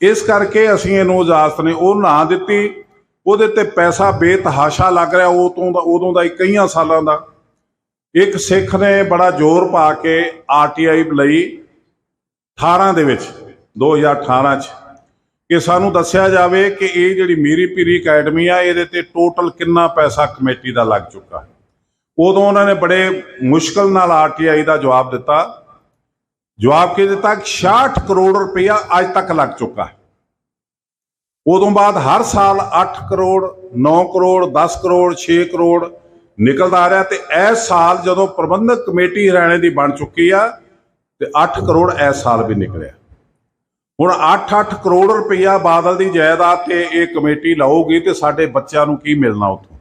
ਇਸ ਕਰਕੇ ਅਸੀਂ ਇਹਨੂੰ ਇਜਾਜ਼ਤ ਨੇ ਉਹ ਨਾ ਦਿੱਤੀ, ਉਹਦੇ ਤੇ ਪੈਸਾ ਬੇਤਹਾਸ਼ਾ ਲੱਗ ਰਿਹਾ ਉਹ ਤੋਂ ਦਾ, ਉਦੋਂ ਦਾ ਹੀ ਕਈਆਂ ਸਾਲਾਂ ਦਾ। ਇੱਕ ਸਿੱਖ ਨੇ ਬੜਾ ਜ਼ੋਰ ਪਾ ਕੇ ਆਰਟੀਆਈ ਲਈ 18 ਦੇ ਵਿੱਚ 2018 ਚ। ਕਿ ਸਾਨੂੰ ਦੱਸਿਆ ਜਾਵੇ ਕਿ ਇਹ ਜਿਹੜੀ ਮੀਰੀ ਪੀਰੀ ਅਕੈਡਮੀ ਆ, ਇਹਦੇ ਤੇ ਟੋਟਲ ਕਿੰਨਾ ਪੈਸਾ ਕਮੇਟੀ ਦਾ ਲੱਗ ਚੁੱਕਾ ਉਦੋਂ ਉਹਨਾਂ ਨੇ ਬੜੇ ਮੁਸ਼ਕਲ ਨਾਲ ਆਰਟੀਆਈ ਦਾ ਜਵਾਬ ਦਿੱਤਾ। ਜਵਾਬ ਕੀ ਦਿੱਤਾ? 66 ਕਰੋੜ ਰੁਪਇਆ ਅੱਜ ਤੱਕ ਲੱਗ ਚੁੱਕਾ ਉਦੋਂ ਬਾਅਦ ਹਰ ਸਾਲ 8 ਕਰੋੜ 9 ਕਰੋੜ 10 ਕਰੋੜ 6 ਕਰੋੜ ਨਿਕਲਦਾ ਆ ਰਿਹਾ ਤੇ ਇਸ ਸਾਲ ਜਦੋਂ ਪ੍ਰਬੰਧਕ ਕਮੇਟੀ ਹਰਿਆਣੇ ਦੀ ਬਣ ਚੁੱਕੀ ਆ, ਤੇ 8 ਕਰੋੜ ਇਸ ਸਾਲ ਵੀ ਨਿਕਲਿਆ। ਹੁਣ 8-8 ਕਰੋੜ ਰੁਪਈਆ ਬਾਦਲ ਦੀ ਜਾਇਦਾਦ ਤੇ ਇਹ ਕਮੇਟੀ ਲਾਊਗੀ ਤੇ ਸਾਡੇ ਬੱਚਿਆਂ ਨੂੰ ਕੀ ਮਿਲਣਾ ਉੱਥੋਂ?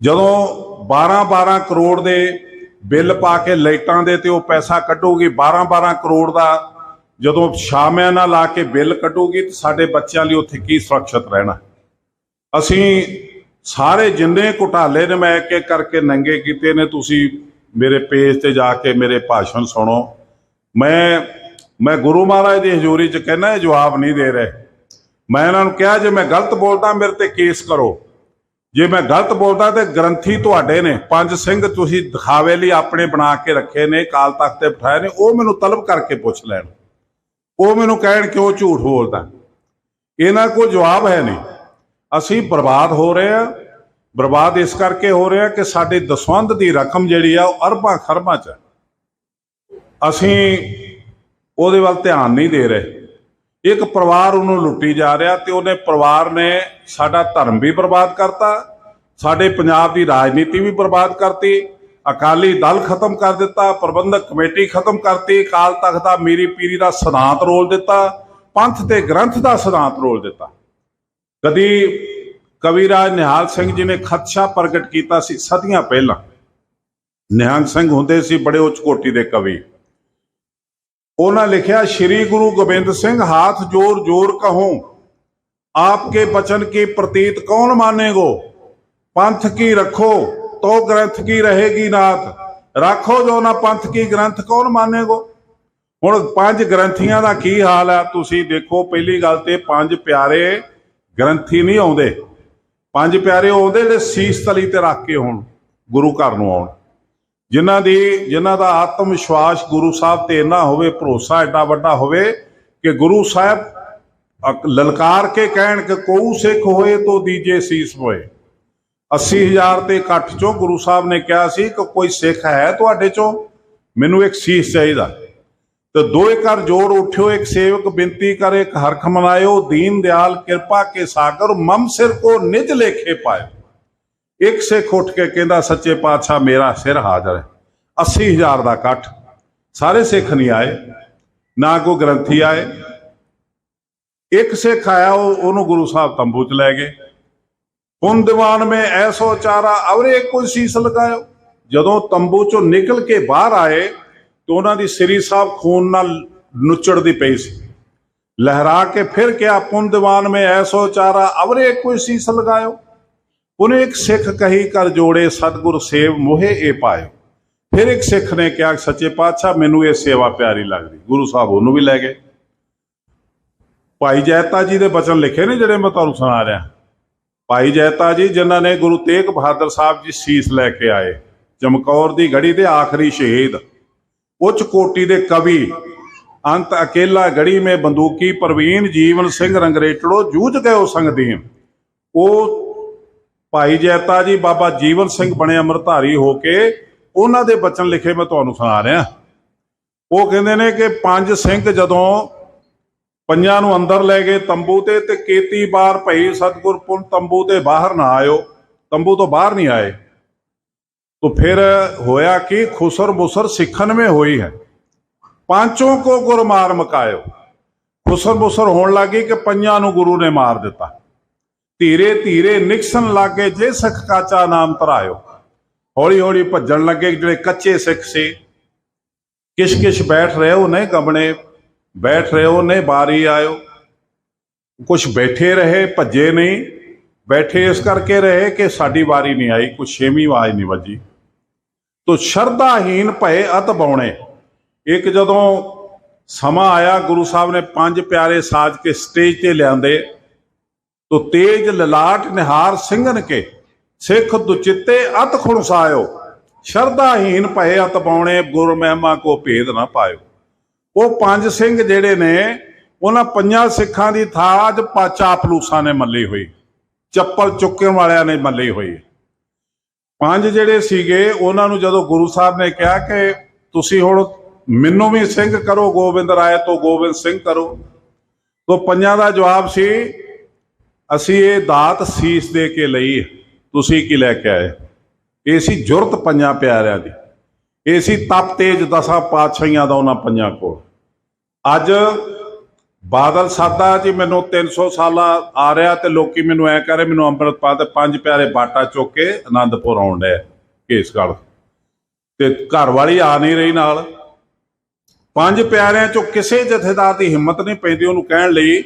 ਜਦੋਂ 12-12 ਕਰੋੜ ਦੇ ਬਿੱਲ ਪਾ ਕੇ ਲਾਈਟਾਂ ਦੇ ਤੇ ਉਹ ਪੈਸਾ ਕੱਢੂਗੀ 12-12 ਕਰੋੜ ਦਾ ਜਦੋਂ ਸ਼ਾਮਿਆਂ ਨਾਲ ਲਾ ਕੇ ਬਿੱਲ ਕੱਢੂਗੀ ਤੇ ਸਾਡੇ ਬੱਚਿਆਂ ਲਈ ਉੱਥੇ ਕੀ ਸੁਰੱਖਿਅਤ ਰਹਿਣਾ? ਅਸੀਂ ਸਾਰੇ ਜਿੰਨੇ ਘੁਟਾਲੇ ਨੇ ਮੈਂ ਇੱਕ ਇੱਕ ਕਰਕੇ ਨੰਗੇ ਕੀਤੇ ਨੇ, ਤੁਸੀਂ ਮੇਰੇ ਪੇਜ ਤੇ ਜਾ ਕੇ ਮੇਰੇ ਭਾਸ਼ਣ ਸੁਣੋ। ਮੈਂ ਮੈਂ ਗੁਰੂ ਮਹਾਰਾਜ ਦੀ ਹਜ਼ੂਰੀ 'ਚ ਕਹਿੰਦਾ, ਇਹ ਜਵਾਬ ਨਹੀਂ ਦੇ ਰਹੇ। ਮੈਂ ਇਹਨਾਂ ਨੂੰ ਕਿਹਾ, ਜੇ ਮੈਂ ਗਲਤ ਬੋਲਦਾ, ਮੇਰੇ ਤੇ ਕੇਸ ਕਰੋ। ਜੇ ਮੈਂ ਗਲਤ ਬੋਲਦਾ, ਤੇ ਗ੍ਰੰਥੀ ਤੁਹਾਡੇ ਨੇ। ਪੰਜ ਸਿੰਘ ਤੁਸੀਂ ਦਿਖਾਵੇ ਲਈ ਆਪਣੇ ਬਣਾ ਕੇ ਰੱਖੇ ਨੇ, ਕਾਲ ਤਖਤ ਤੇ ਬਿਠਾਏ ਨੇ। ਉਹ ਮੈਨੂੰ ਤਲਬ ਕਰਕੇ ਪੁੱਛ ਲੈਣ। ਉਹ ਮੈਨੂੰ ਕਹਿਣ, ਕਿਉਂ ਝੂਠ ਬੋਲਦਾ? ਇਹਨਾਂ ਕੋਲ ਜਵਾਬ ਹੈ ਨਹੀਂ। ਅਸੀਂ ਬਰਬਾਦ ਹੋ ਰਹੇ ਆ ਬਰਬਾਦ ਇਸ ਕਰਕੇ ਹੋ ਰਿਹਾ ਕਿ ਸਾਡੇ ਦਸਵੰਧ ਦੀ ਰਕਮ ਜਿਹੜੀ ਆ, ਉਹ ਅਰਬਾਂ ਖਰਬਾਂ ਚ ਹੈ। ਅਸੀਂ ਉਹਦੇ ਵੱਲ ਧਿਆਨ ਨਹੀਂ ਦੇ ਰਹੇ। ਇੱਕ ਪਰਿਵਾਰ ਉਹਨੂੰ ਲੁੱਟੀ ਜਾ ਰਿਹਾ ਤੇ ਉਹਨੇ ਪਰਿਵਾਰ ਨੇ ਸਾਡਾ ਧਰਮ ਵੀ ਬਰਬਾਦ ਕਰਤਾ, ਸਾਡੇ ਪੰਜਾਬ ਦੀ ਰਾਜਨੀਤੀ ਵੀ ਬਰਬਾਦ ਕਰਤੀ, ਅਕਾਲੀ ਦਲ ਖਤਮ ਕਰ ਦਿੱਤਾ, ਪ੍ਰਬੰਧਕ ਕਮੇਟੀ ਖਤਮ ਕਰਤੀ, ਅਕਾਲ ਤਖਤ ਦਾ ਮੀਰੀ ਪੀਰੀ ਦਾ ਸਿਧਾਂਤ ਰੋਲ ਦਿੱਤਾ, ਪੰਥ ਤੇ ਗ੍ਰੰਥ ਦਾ ਸਿਧਾਂਤ ਰੋਲ ਦਿੱਤਾ। ਕਦੀ ਕਵੀਰਾਜ ਨਿਹਾਲ ਸਿੰਘ ਜੀ ਨੇ ਖਦਸ਼ਾ ਪ੍ਰਗਟ ਕੀਤਾ ਸੀ ਸਦੀਆਂ ਪਹਿਲਾਂ। ਨਿਹੰਗ ਸਿੰਘ ਹੁੰਦੇ ਸੀ ਬੜੇ ਉੱਚ ਕੋਟੀ ਦੇ ਕਵੀ। ਉਹਨਾਂ ਲਿਖਿਆ, ਸ੍ਰੀ ਗੁਰੂ ਗੋਬਿੰਦ ਸਿੰਘ, ਹਾਥ ਜੋਰ ਜੋਰ ਕਹੂੰ। ਆਪਕੇ ਬਚਨ ਕੀ ਪ੍ਰਤੀਤ ਕੌਣ ਮਾਨੇਗੋ? ਪੰਥ ਕੀ ਰੱਖੋ, ਤੋ ਗ੍ਰੰਥ ਕੀ ਰਹੇਗੀ ਨਾਥ? ਰੱਖੋ ਜੋ ਨਾ ਪੰਥ ਕੀ ਗ੍ਰੰਥ, ਕੌਣ ਮਾਨੇਗੋ? ਹੁਣ ਪੰਜ ਗ੍ਰੰਥੀਆਂ ਦਾ ਕੀ ਹਾਲ ਹੈ? ਤੁਸੀਂ ਦੇਖੋ, ਪਹਿਲੀ ਗੱਲ ਤੇ ਪੰਜ ਪਿਆਰੇ ਗ੍ਰੰਥੀ ਨਹੀਂ ਆਉਂਦੇ। ਪੰਜ ਪਿਆਰੇ ਆਉਂਦੇ ਜਿਹੜੇ ਸੀਸ ਤਲੀ ਤੇ ਰੱਖ ਕੇ ਹੋਣ ਗੁਰੂ ਘਰ ਨੂੰ ਆਉਣ। ਜਿਨ੍ਹਾਂ ਦੀ, ਜਿਨ੍ਹਾਂ ਦਾ ਆਤਮ ਵਿਸ਼ਵਾਸ ਗੁਰੂ ਸਾਹਿਬ ਤੇ ਇੰਨਾ ਹੋਵੇ, ਭਰੋਸਾ ਐਡਾ ਵੱਡਾ ਹੋਵੇ ਕਿ ਗੁਰੂ ਸਾਹਿਬ ਲਲਕਾਰ ਕੇ ਕਹਿਣ ਕਿ ਕੋਊ ਸਿੱਖ ਹੋਏ ਤੋ ਦੀਜੇ ਸੀਸ ਹੋਏ। 80000 ਤੇ ਇਕੱਠ ਚੋਂ ਗੁਰੂ ਸਾਹਿਬ ਨੇ ਕਿਹਾ ਸੀ ਕਿ ਕੋਈ ਸਿੱਖ ਹੈ ਤੁਹਾਡੇ ਚੋਂ, ਮੈਨੂੰ ਇੱਕ ਸੀਸ ਚਾਹੀਦਾ। ਤੇ ਦੋਏ ਕਰ ਜੋੜ ਉਠਿਓ, ਇੱਕ ਸੇਵਕ ਬੇਨਤੀ ਕਰੇ, ਇੱਕ ਹਰਖ ਮਨਾਇਓ, ਦੀਨ ਦਿਆਲ ਕਿਰਪਾ ਕੇ ਸਾਗਰ, ਮਮ ਸਿਰ ਕੋ ਨਿਜ ਲੇਖੇ ਪਾਇਓ। ਇੱਕ ਸਿੱਖ ਉੱਠ ਕੇ ਕਹਿੰਦਾ, ਸੱਚੇ ਪਾਤਸ਼ਾਹ, ਮੇਰਾ ਸਿਰ ਹਾਜ਼ਰ ਹੈ। 80000 ਦਾ ਇਕੱਠ। ਸਾਰੇ ਸਿੱਖ ਨਹੀਂ ਆਏ, ਨਾ ਕੋਈ ਗ੍ਰੰਥੀ ਆਏ। ਇੱਕ ਸਿੱਖ ਆਇਆ, ਉਹ ਉਹਨੂੰ ਗੁਰੂ ਸਾਹਿਬ ਤੰਬੂ ਚ ਲੈ ਗਏ। ਪੁਨ ਦੀਵਾਨ ਮੇ ਐਸੋ ਚਾਰਾ ਅਵਰੇ ਕੋਈ ਸੀਸ ਲਗਾਇਓ। ਜਦੋਂ ਤੰਬੂ ਚੋਂ ਨਿਕਲ ਕੇ ਬਾਹਰ ਆਏ, ਤਾਂ ਉਹਨਾਂ ਦੀ ਸ੍ਰੀ ਸਾਹਿਬ ਖੂਨ ਨਾਲ ਨੁੱਚੜਦੀ ਪਈ ਸੀ। ਲਹਿਰਾ ਕੇ ਫਿਰ ਕਿਹਾ, ਪੁੰਨ ਦੀਵਾਨ ਮੇ ਐਸੋ ਚਾਰਾ ਅਵਰੇ ਕੋਈ ਸੀਸ ਲਗਾਇਓ। ਉਹਨੇ ਇੱਕ ਸਿੱਖ ਕਹੀ ਕਰ ਜੋੜੇ ਸਤਿਗੁਰ ਸੇਵ ਮੋਹੇ ਇਹ ਪਾਇਓ। ਫਿਰ ਇੱਕ ਸਿੱਖ ਨੇ ਕਿਹਾ, ਸੱਚੇ ਪਾਤਸ਼ਾਹ, ਮੈਨੂੰ ਇਹ ਸੇਵਾ ਪਿਆਰੀ ਲੱਗਦੀ। ਗੁਰੂ ਸਾਹਿਬ ਉਹਨੂੰ ਵੀ ਲੈ ਗਏ। ਭਾਈ ਜੈਤਾ ਜੀ ਦੇ ਬਚਨ ਲਿਖੇ ਨੇ ਜਿਹੜੇ ਮੈਂ ਤੁਹਾਨੂੰ ਸੁਣਾ ਰਿਹਾ। ਭਾਈ ਜੈਤਾ ਜੀ, ਜਿਨ੍ਹਾਂ ਨੇ ਗੁਰੂ ਤੇਗ ਬਹਾਦਰ ਸਾਹਿਬ ਜੀ ਸੀਸ ਲੈ ਕੇ ਆਏ ਚਮਕੌਰ ਦੀ ਗੜੀ ਦੇ ਆਖਰੀ ਸ਼ਹੀਦ, ਉੱਚ ਕੋਟੀ ਦੇ ਕਵੀ, ਅੰਤ ਅਕੇਲਾ ਗੜੀ ਮੇ ਬੰਦੂਕੀ, ਪ੍ਰਵੀਨ ਜੀਵਨ ਸਿੰਘ ਰੰਗਰੇਟੜੋ, ਜੂਝ ਗਏ ਉਹ ਸੰਗਦੀਨ ਉਹ ਭਾਈ ਜੈਤਾ ਜੀ ਬਾਬਾ ਜੀਵਨ ਸਿੰਘ ਬਣੇ ਅੰਮ੍ਰਿਤਧਾਰੀ ਹੋ ਕੇ ਉਹਨਾਂ ਦੇ ਬਚਨ ਲਿਖੇ ਮੈਂ ਤੁਹਾਨੂੰ ਸੁਣਾ ਰਿਹਾ ਉਹ ਕਹਿੰਦੇ ਨੇ ਕਿ ਪੰਜ ਸਿੰਘ ਜਦੋਂ ਪੰਜਾਂ ਨੂੰ ਅੰਦਰ ਲੈ ਗਏ ਤੰਬੂ ਤੇ ਤੇ ਕੇਤੀ ਬਾਰ ਭਈ ਸਤਗੁਰ ਪੁਨ ਤੰਬੂ ਤੇ ਬਾਹਰ ਨਾ ਆਇਓ ਤੰਬੂ ਤੋਂ ਬਾਹਰ ਨਹੀਂ ਆਏ तो फिर होया कि खुसर मुसर सिखन में हुई है ਪਾਂਚੋਂ ਕੋ ਗੁਰ ਮਾਰ ਮਕਾਇਓ ਖੁਸਰ ਮੁਸਰ ਹੋਣ ਲੱਗੀ ਕਿ ਪੰਜਾਂ ਨੂੰ ਗੁਰੂ ਨੇ ਮਾਰ ਦਿੱਤਾ ਧੀਰੇ ਧੀਰੇ ਨਿਕਸਨ ਲੱਗੇ ਜੇ ਸਿੱਖ ਕਾਚਾ ਨਾਮ ਧਰਾਇਓ ਹੌਲੀ ਹੌਲੀ ਭੱਜਣ ਲੱਗੇ ਜਿਹੜੇ ਕੱਚੇ ਸਿੱਖ ਸੀ ਕਿਛ ਕਿਛ ਬੈਠ ਰਹੇ ਹੋ ਨਹੀਂ ਗਮਣੇ ਬੈਠ ਰਹੇ ਹੋ ਨਹੀਂ ਬਾਰੀ ਆਇਓ। ਕੁਝ ਬੈਠੇ ਰਹੇ, ਭੱਜੇ ਨਹੀਂ। ਬੈਠੇ ਇਸ ਕਰਕੇ ਰਹੇ ਕਿ ਸਾਡੀ ਵਾਰੀ ਨਹੀਂ ਆਈ ਕੁਛ ਛੇਵੀਂ ਆਵਾਜ਼ ਨਹੀਂ ਵੱਜੀ। ਤੋ ਸ਼ਰਧਾਹੀਨ ਭਏ ਅਤ ਬਾਉਣੇ ਇੱਕ ਜਦੋਂ ਸਮਾਂ ਆਇਆ, ਗੁਰੂ ਸਾਹਿਬ ਨੇ ਪੰਜ ਪਿਆਰੇ ਸਾਜ ਕੇ ਸਟੇਜ ਤੇ ਲਿਆਂਦੇ, ਤੋ ਤੇਜ ਲਲਾਟ ਨਿਹਾਰ ਸਿੰਘਨ ਕੇ ਸਿੱਖ ਦੁਚਿੱਤੇ ਅਤ ਖੁਣਸਾਇਓ। ਸ਼ਰਧਾਹੀਨ ਭਏ ਅਤ ਪਾਉਣੇ ਗੁਰ ਮਹਿਮਾ ਕੋ ਭੇਦ ਨਾ ਪਾਇਓ। ਉਹ ਪੰਜ ਸਿੰਘ ਜਿਹੜੇ ਨੇ, ਉਹਨਾਂ ਪੰਜਾਂ ਸਿੱਖਾਂ ਦੀ ਥਾਂ ਅੱਜ ਪਾਚਾ ਨੇ ਮੱਲੀ ਹੋਈ ਚੱਪਲ ਚੁੱਕਣ ਵਾਲਿਆਂ ਨੇ ਮੱਲੀ ਹੋਈ ਪੰਜ ਜਿਹੜੇ ਸੀਗੇ, ਉਹਨਾਂ ਨੂੰ ਜਦੋਂ ਗੁਰੂ ਸਾਹਿਬ ਨੇ ਕਿਹਾ ਕਿ ਤੁਸੀਂ ਹੁਣ ਮੈਨੂੰ ਵੀ ਸਿੰਘ ਕਰੋ, ਗੋਬਿੰਦ ਰਾਏ ਤੋਂ ਗੋਬਿੰਦ ਸਿੰਘ ਕਰੋ। ਤੋਂ ਪੰਜਾਂ ਦਾ ਜਵਾਬ ਸੀ, ਅਸੀਂ ਇਹ ਦਾਤ ਸੀਸ ਦੇ ਕੇ ਲਈ ਤੁਸੀਂ ਕੀ ਲੈ ਕੇ ਆਏ? ਇਹ ਸੀ ਜੁਰਤ ਪੰਜਾਂ ਪਿਆਰਿਆਂ ਦੀ। ਇਹ ਸੀ ਤਪ ਤੇਜ ਦਸਾਂ ਪਾਤਸ਼ਾਹੀਆਂ ਦਾ ਉਹਨਾਂ ਪੰਜਾਂ ਕੋਲ। ਅੱਜ ਬਾਦਲ ਸਾਦਾ ਜੀ ਮੈਨੂੰ 300 ਸਾਲਾ ਆ ਰਿਹਾ ਤੇ ਲੋਕੀ ਮੈਨੂੰ ਐ ਕਹ ਰਹੇ, ਮੈਨੂੰ ਅੰਮ੍ਰਿਤਪਾਲ ਤੇ ਪੰਜ ਪਿਆਰੇ ਬਾਟਾ ਚੁੱਕ ਕੇ ਆਨੰਦਪੁਰ ਆਉਣ ਡਿਆ ਕੇਸਗੜ੍ਹ ਤੇ ਘਰ ਵਾਲੀ ਆ ਨਹੀਂ ਰਹੀ ਨਾਲ। ਪੰਜ ਪਿਆਰਿਆਂ ਚੋਂ ਕਿਸੇ ਜਥੇਦਾਰ ਦੀ ਹਿੰਮਤ ਨਹੀਂ ਪੈਂਦੀ। ਉਹਨੂੰ ਕਹਿਣ ਲਈ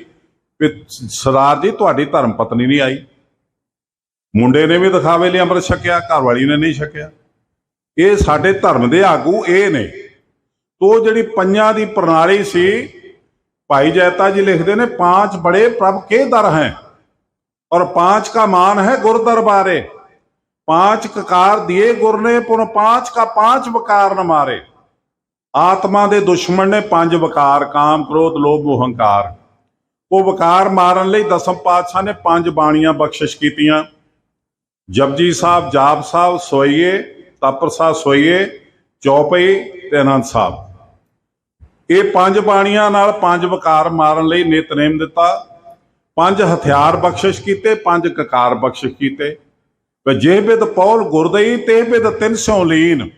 ਵੀ ਸਰਦਾਰ ਜੀ, ਤੁਹਾਡੀ ਧਰਮ ਪਤਨੀ ਨਹੀਂ ਆਈ। ਮੁੰਡੇ ਨੇ ਵੀ ਦਿਖਾਵੇ ਲਈ ਅੰਮ੍ਰਿਤ ਛਕਿਆ, ਘਰ ਵਾਲੀ ਨੇ ਨਹੀਂ ਛਕਿਆ। ਇਹ ਸਾਡੇ ਧਰਮ ਦੇ ਆਗੂ ਇਹ ਨੇ। ਤੋ ਜਿਹੜੀ ਪੰਜਾਂ ਦੀ ਪ੍ਰਣਾਲੀ ਸੀ, ਭਾਈ ਜੈਤਾ ਜੀ ਲਿਖਦੇ ਨੇ ਪੰਜ ਬੜੇ ਪ੍ਰਭ ਕੇ ਦਰ ਹੈ ਔਰ ਪੰਜ ਕਾ ਮਾਨ ਹੈ गुर दरबारे पांच ककार दिए गुर ने पुन पांच का पांच वकार न मारे ਆਤਮਾ ਦੇ ਦੁਸ਼ਮਣ ਨੇ ਪੰਜ ਵਕਾਰ, ਕਾਮ, ਕ੍ਰੋਧ, ਲੋਭ ਹੰਕਾਰ ਉਹ ਵਕਾਰ ਮਾਰਨ ਲਈ ਦਸਮ ਪਾਤਸ਼ਾਹ ਨੇ ਪੰਜ ਬਾਣੀਆਂ ਬਖਸ਼ਿਸ਼ ਕੀਤੀਆਂ। ਜਪਜੀ ਸਾਹਿਬ, ਜਾਪ ਸਾਹਿਬ, ਸੋਈਏ ਤਪਰਸਾ ਸੋਈਏ, ਚੌਪਈ ਤੇ ਅਨੰਦ ਸਾਹਿਬ। ਇਹ ਪੰਜ ਬਾਣੀਆਂ ਨਾਲ ਪੰਜ ਵਕਾਰ ਮਾਰਨ ਲਈ ਨਿਤਨੇਮ ਦਿੱਤਾ। ਪੰਜ ਹਥਿਆਰ ਬਖਸ਼ਿਸ਼ ਕੀਤੇ, ਪੰਜ ਕਕਾਰ ਬਖਸ਼ਿਸ਼ ਕੀਤੇ। ਵੇ ਜੇ ਪੌਲ ਗੁਰਦਈ, ਤੇ ਤਿੰਨ ਸੌ ਲੀਨ।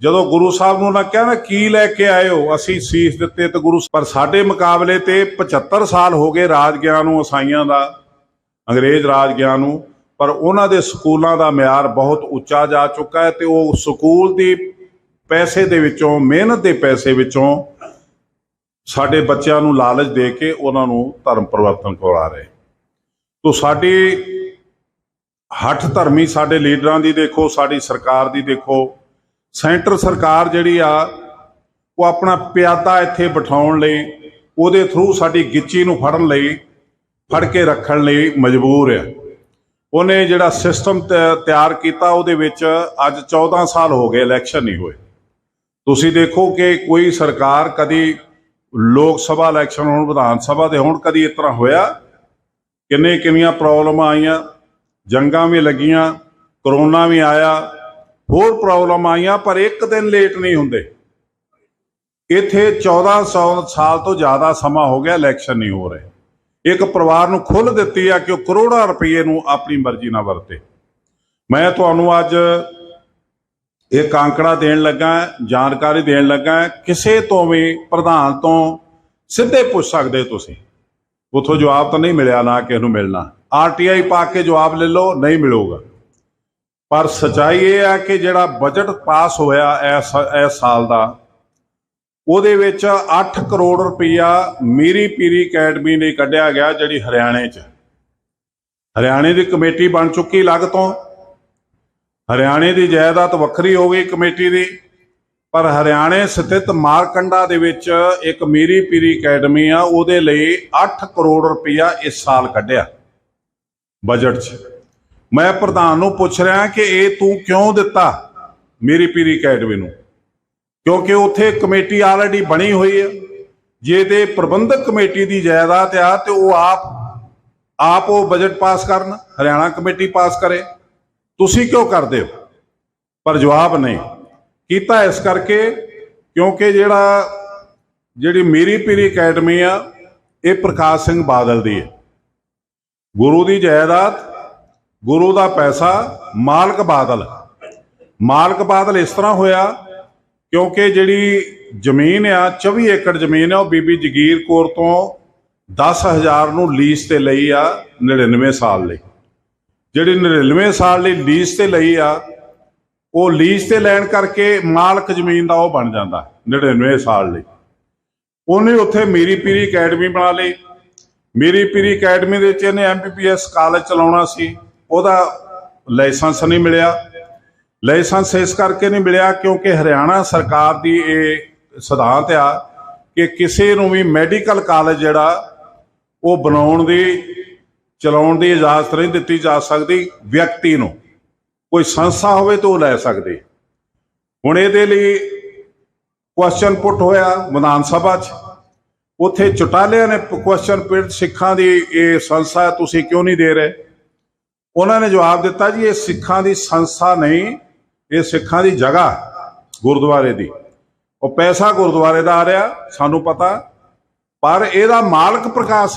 ਜਦੋਂ ਗੁਰੂ ਸਾਹਿਬ ਨੂੰ ਨਾ ਕਿਹਾ, ਨਾ, ਕੀ ਲੈ ਕੇ ਆਏ ਹੋ ਅਸੀਂ ਸੀਸ ਦਿੱਤੇ ਤੇ ਗੁਰੂ ਪਰ ਸਾਡੇ ਮੁਕਾਬਲੇ ਤੇ 75 ਸਾਲ ਹੋ ਗਏ ਰਾਜ ਗਿਆਨ ਨੂੰ ਅਸਾਈਆਂ ਦਾ, ਅੰਗਰੇਜ਼ ਰਾਜ ਗਿਆਨ ਨੂੰ। ਪਰ ਉਹਨਾਂ ਦੇ ਸਕੂਲਾਂ ਦਾ ਮਿਆਰ ਬਹੁਤ ਉੱਚਾ ਜਾ ਚੁੱਕਾ ਹੈ ਤੇ ਉਹ ਸਕੂਲ ਦੀ ਪੈਸੇ ਦੇ ਵਿੱਚੋਂ, ਮਿਹਨਤ ਦੇ ਪੈਸੇ ਵਿੱਚੋਂ ਸਾਡੇ ਬੱਚਿਆਂ ਨੂੰ ਲਾਲਚ ਦੇ ਕੇ ਉਹਨਾਂ ਨੂੰ ਧਰਮ ਪਰਿਵਰਤਨ ਕਰਵਾ ਰਹੇ। ਤੋ ਸਾਡੀ ਹੱਠ ਧਰਮੀ ਸਾਡੇ ਲੀਡਰਾਂ ਦੀ ਦੇਖੋ, ਸਾਡੀ ਸਰਕਾਰ ਦੀ ਦੇਖੋ, ਸੈਂਟਰ ਸਰਕਾਰ ਜਿਹੜੀ ਆ, ਉਹ ਆਪਣਾ ਪਿਆਦਾ ਇੱਥੇ ਬਿਠਾਉਣ ਲਈ, ਉਹਦੇ ਥਰੂ ਸਾਡੀ ਗਿੱਚੀ ਨੂੰ ਫੜਨ ਲਈ, ਫੜ ਕੇ ਰੱਖਣ ਲਈ ਮਜਬੂਰ ਹੈ ਉਹਨੇ ਜਿਹੜਾ ਸਿਸਟਮ ਤਿਆਰ ਕੀਤਾ, ਉਹਦੇ ਵਿੱਚ ਅੱਜ 14 ਸਾਲ ਹੋ ਗਏ ਇਲੈਕਸ਼ਨ ਨਹੀਂ ਹੋਏ। ਤੁਸੀਂ ਦੇਖੋ ਕਿ ਕੋਈ ਸਰਕਾਰ ਕਦੀ ਲੋਕ ਸਭਾ ਇਲੈਕਸ਼ਨ ਹੋਣ, ਵਿਧਾਨ ਸਭਾ ਦੇ ਹੋਣ, ਕਦੀ ਇਸ ਤਰ੍ਹਾਂ ਹੋਇਆ? ਕਿੰਨੇ ਕਿੰਨੀਆਂ ਪ੍ਰੋਬਲਮਾਂ ਆਈਆਂ? ਜੰਗਾਂ ਵੀ ਲੱਗੀਆਂ ਕਰੋਨਾ ਵੀ ਆਇਆ, ਹੋਰ ਪ੍ਰੋਬਲਮ ਆਈਆਂ, ਪਰ ਇੱਕ ਦਿਨ ਲੇਟ ਨਹੀਂ ਹੁੰਦੇ। ਇੱਥੇ 1400 ਸਾਲ ਤੋਂ ਜ਼ਿਆਦਾ ਸਮਾਂ ਹੋ ਗਿਆ ਇਲੈਕਸ਼ਨ ਨਹੀਂ ਹੋ ਰਹੇ। ਇੱਕ ਪਰਿਵਾਰ ਨੂੰ ਖੁੱਲ੍ਹ ਦਿੱਤੀ ਆ ਕਿ ਉਹ ਕਰੋੜਾਂ ਰੁਪਏ ਨੂੰ ਆਪਣੀ ਮਰਜ਼ੀ ਨਾਲ ਵਰਤੇ। ਮੈਂ ਤੁਹਾਨੂੰ ਅੱਜ ਇਹ ਕਾਂਕੜਾ ਦੇਣ ਲੱਗਾ, ਜਾਣਕਾਰੀ ਦੇਣ ਲੱਗਾ, ਕਿਸੇ ਤੋਂ ਵੀ ਪ੍ਰਧਾਨ ਤੋਂ ਸਿੱਧੇ ਪੁੱਛ ਸਕਦੇ ਤੁਸੀਂ। ਉਥੋਂ ਜਵਾਬ ਤਾਂ ਨਹੀਂ ਮਿਲਿਆ ਨਾ ਕਿਸੇ ਨੂੰ ਮਿਲਣਾ। ਆਰਟੀਆਈ ਪਾ ਕੇ ਜਵਾਬ ਲੈ ਲਓ, ਨਹੀਂ ਮਿਲੂਗਾ। ਪਰ ਸਚਾਈ ਇਹ ਹੈ ਕਿ ਜਿਹੜਾ ਬਜਟ ਪਾਸ ਹੋਇਆ ਇਸ ਇਸ ਸਾਲ ਦਾ ਉਹਦੇ ਵਿੱਚ 8 ਕਰੋੜ ਰੁਪਈਆ ਮੀਰੀ ਪੀਰੀ ਅਕੈਡਮੀ ਲਈ ਕੱਢਿਆ ਗਿਆ ਜਿਹੜੀ ਹਰਿਆਣੇ 'ਚ। ਹਰਿਆਣੇ ਦੀ ਕਮੇਟੀ ਬਣ ਚੁੱਕੀ ਲੱਗ ਤੋਂ। ਹਰਿਆਣੇ ਦੀ ਜਾਇਦਾਦ ਵੱਖਰੀ ਹੋ ਗਈ ਕਮੇਟੀ ਦੀ, ਪਰ ਹਰਿਆਣੇ ਸਥਿਤ ਮਾਰਕੰਡਾ ਦੇ ਵਿੱਚ ਇੱਕ ਮੀਰੀ ਪੀਰੀ ਅਕੈਡਮੀ ਆ, ਉਹਦੇ ਲਈ 8 ਕਰੋੜ ਰੁਪਈਆ ਇਸ ਸਾਲ ਕੱਢਿਆ ਬਜਟ 'ਚ। ਮੈਂ ਪ੍ਰਧਾਨ ਨੂੰ ਪੁੱਛ ਰਿਹਾ ਕਿ ਇਹ ਤੂੰ ਕਿਉਂ ਦਿੱਤਾ ਮੀਰੀ ਪੀਰੀ ਅਕੈਡਮੀ ਨੂੰ? ਕਿਉਂਕਿ ਉੱਥੇ ਕਮੇਟੀ ਆਲਰੇਡੀ ਬਣੀ ਹੋਈ ਹੈ। ਜੇ ਤੇ ਪ੍ਰਬੰਧਕ ਕਮੇਟੀ ਦੀ ਜਾਇਦਾਦ ਆ ਤੇ ਉਹ ਆਪ ਆਪ ਉਹ ਬਜਟ ਪਾਸ ਕਰਨ, ਹਰਿਆਣਾ ਕਮੇਟੀ ਪਾਸ ਕਰੇ। ਤੁਸੀਂ ਕਿਉਂ ਕਰਦੇ ਹੋ? ਪਰ ਜਵਾਬ ਨਹੀਂ। ਕੀਤਾ ਇਸ ਕਰਕੇ ਕਿਉਂਕਿ ਜਿਹੜਾ, ਜਿਹੜੀ ਮੇਰੀ ਪੀਰੀ ਅਕੈਡਮੀ ਆ, ਇਹ ਪ੍ਰਕਾਸ਼ ਸਿੰਘ ਬਾਦਲ ਦੀ ਹੈ। ਗੁਰੂ ਦੀ ਜਾਇਦਾਦ, ਗੁਰੂ ਦਾ ਪੈਸਾ, ਮਾਲਕ ਬਾਦਲ। ਮਾਲਕ ਬਾਦਲ ਇਸ ਤਰ੍ਹਾਂ ਹੋਇਆ ਕਿਉਂਕਿ ਜਿਹੜੀ ਜ਼ਮੀਨ ਆ 24 ਏਕੜ ਜ਼ਮੀਨ ਆ, ਉਹ ਬੀਬੀ ਜਗੀਰ ਕੌਰ ਤੋਂ 10000 ਨੂੰ ਲੀਜ਼ ਤੇ ਲਈ ਆ 99 ਸਾਲ ਲਈ। ਜਿਹੜੀ 99 ਸਾਲ ਲਈ ਲੀਜ਼ ਤੇ ਲਈ ਆ, ਉਹ ਲੀਜ਼ ਤੇ ਲੈਣ ਕਰਕੇ ਮਾਲਕ ਜ਼ਮੀਨ ਦਾ ਉਹ ਬਣ ਜਾਂਦਾ 99 ਸਾਲ ਲਈ। ਉਹਨੇ ਉੱਥੇ ਮੀਰੀ ਪੀਰੀ ਅਕੈਡਮੀ ਬਣਾ ਲਈ। ਮੀਰੀ ਪੀਰੀ ਅਕੈਡਮੀ ਦੇ ਵਿੱਚ ਇਹਨੇ ਐਮਪੀਪੀਐਸ ਕਾਲਜ ਚਲਾਉਣਾ ਸੀ, ਉਹਦਾ ਲਾਇਸੈਂਸ ਨਹੀਂ ਮਿਲਿਆ। ਲਾਇਸੈਂਸ ਇਸ ਕਰਕੇ ਨਹੀਂ ਮਿਲਿਆ ਕਿਉਂਕਿ ਹਰਿਆਣਾ ਸਰਕਾਰ ਦੀ ਇਹ ਸਿਧਾਂਤ ਆ ਕਿ ਕਿਸੇ ਨੂੰ ਵੀ ਮੈਡੀਕਲ ਕਾਲਜ ਜਿਹੜਾ, ਉਹ ਬਣਾਉਣ ਦੀ, ਚਲਾਉਣ ਦੀ ਇਜਾਜ਼ਤ ਨਹੀਂ ਦਿੱਤੀ ਜਾ ਸਕਦੀ ਵਿਅਕਤੀ ਨੂੰ। ਕੋਈ ਸੰਸਥਾ ਹੋਵੇ ਤਾਂ ਉਹ ਲੈ ਸਕਦੀ। ਹੁਣ ਇਹਦੇ ਲਈ ਕੁਐਸਚਨ ਪੁੱਟ ਹੋਇਆ ਵਿਧਾਨ ਸਭਾ 'ਚ। ਉੱਥੇ ਚੁਟਾਲਿਆਂ ਨੇ ਕੁਐਸਚਨ ਪੁੱਟ ਸਿੱਖਾਂ ਦੀ ਇਹ ਸੰਸਥਾ ਤੁਸੀਂ ਕਿਉਂ ਨਹੀਂ ਦੇ ਰਹੇ? ਉਹਨਾਂ ਨੇ ਜਵਾਬ ਦਿੱਤਾ ਜੀ, ਇਹ ਸਿੱਖਾਂ ਦੀ ਸੰਸਥਾ ਨਹੀਂ ਇਹ ਸਿੱਖਾਂ ਦੀ ਜਗ੍ਹਾ ਗੁਰਦੁਆਰੇ ਦੀ। ਉਹ ਪੈਸਾ ਗੁਰਦੁਆਰੇ ਦਾ ਆ ਰਿਹਾ, ਸਾਨੂੰ ਪਤਾ, ਪਰ ਇਹਦਾ ਮਾਲਕ ਪ੍ਰਕਾਸ਼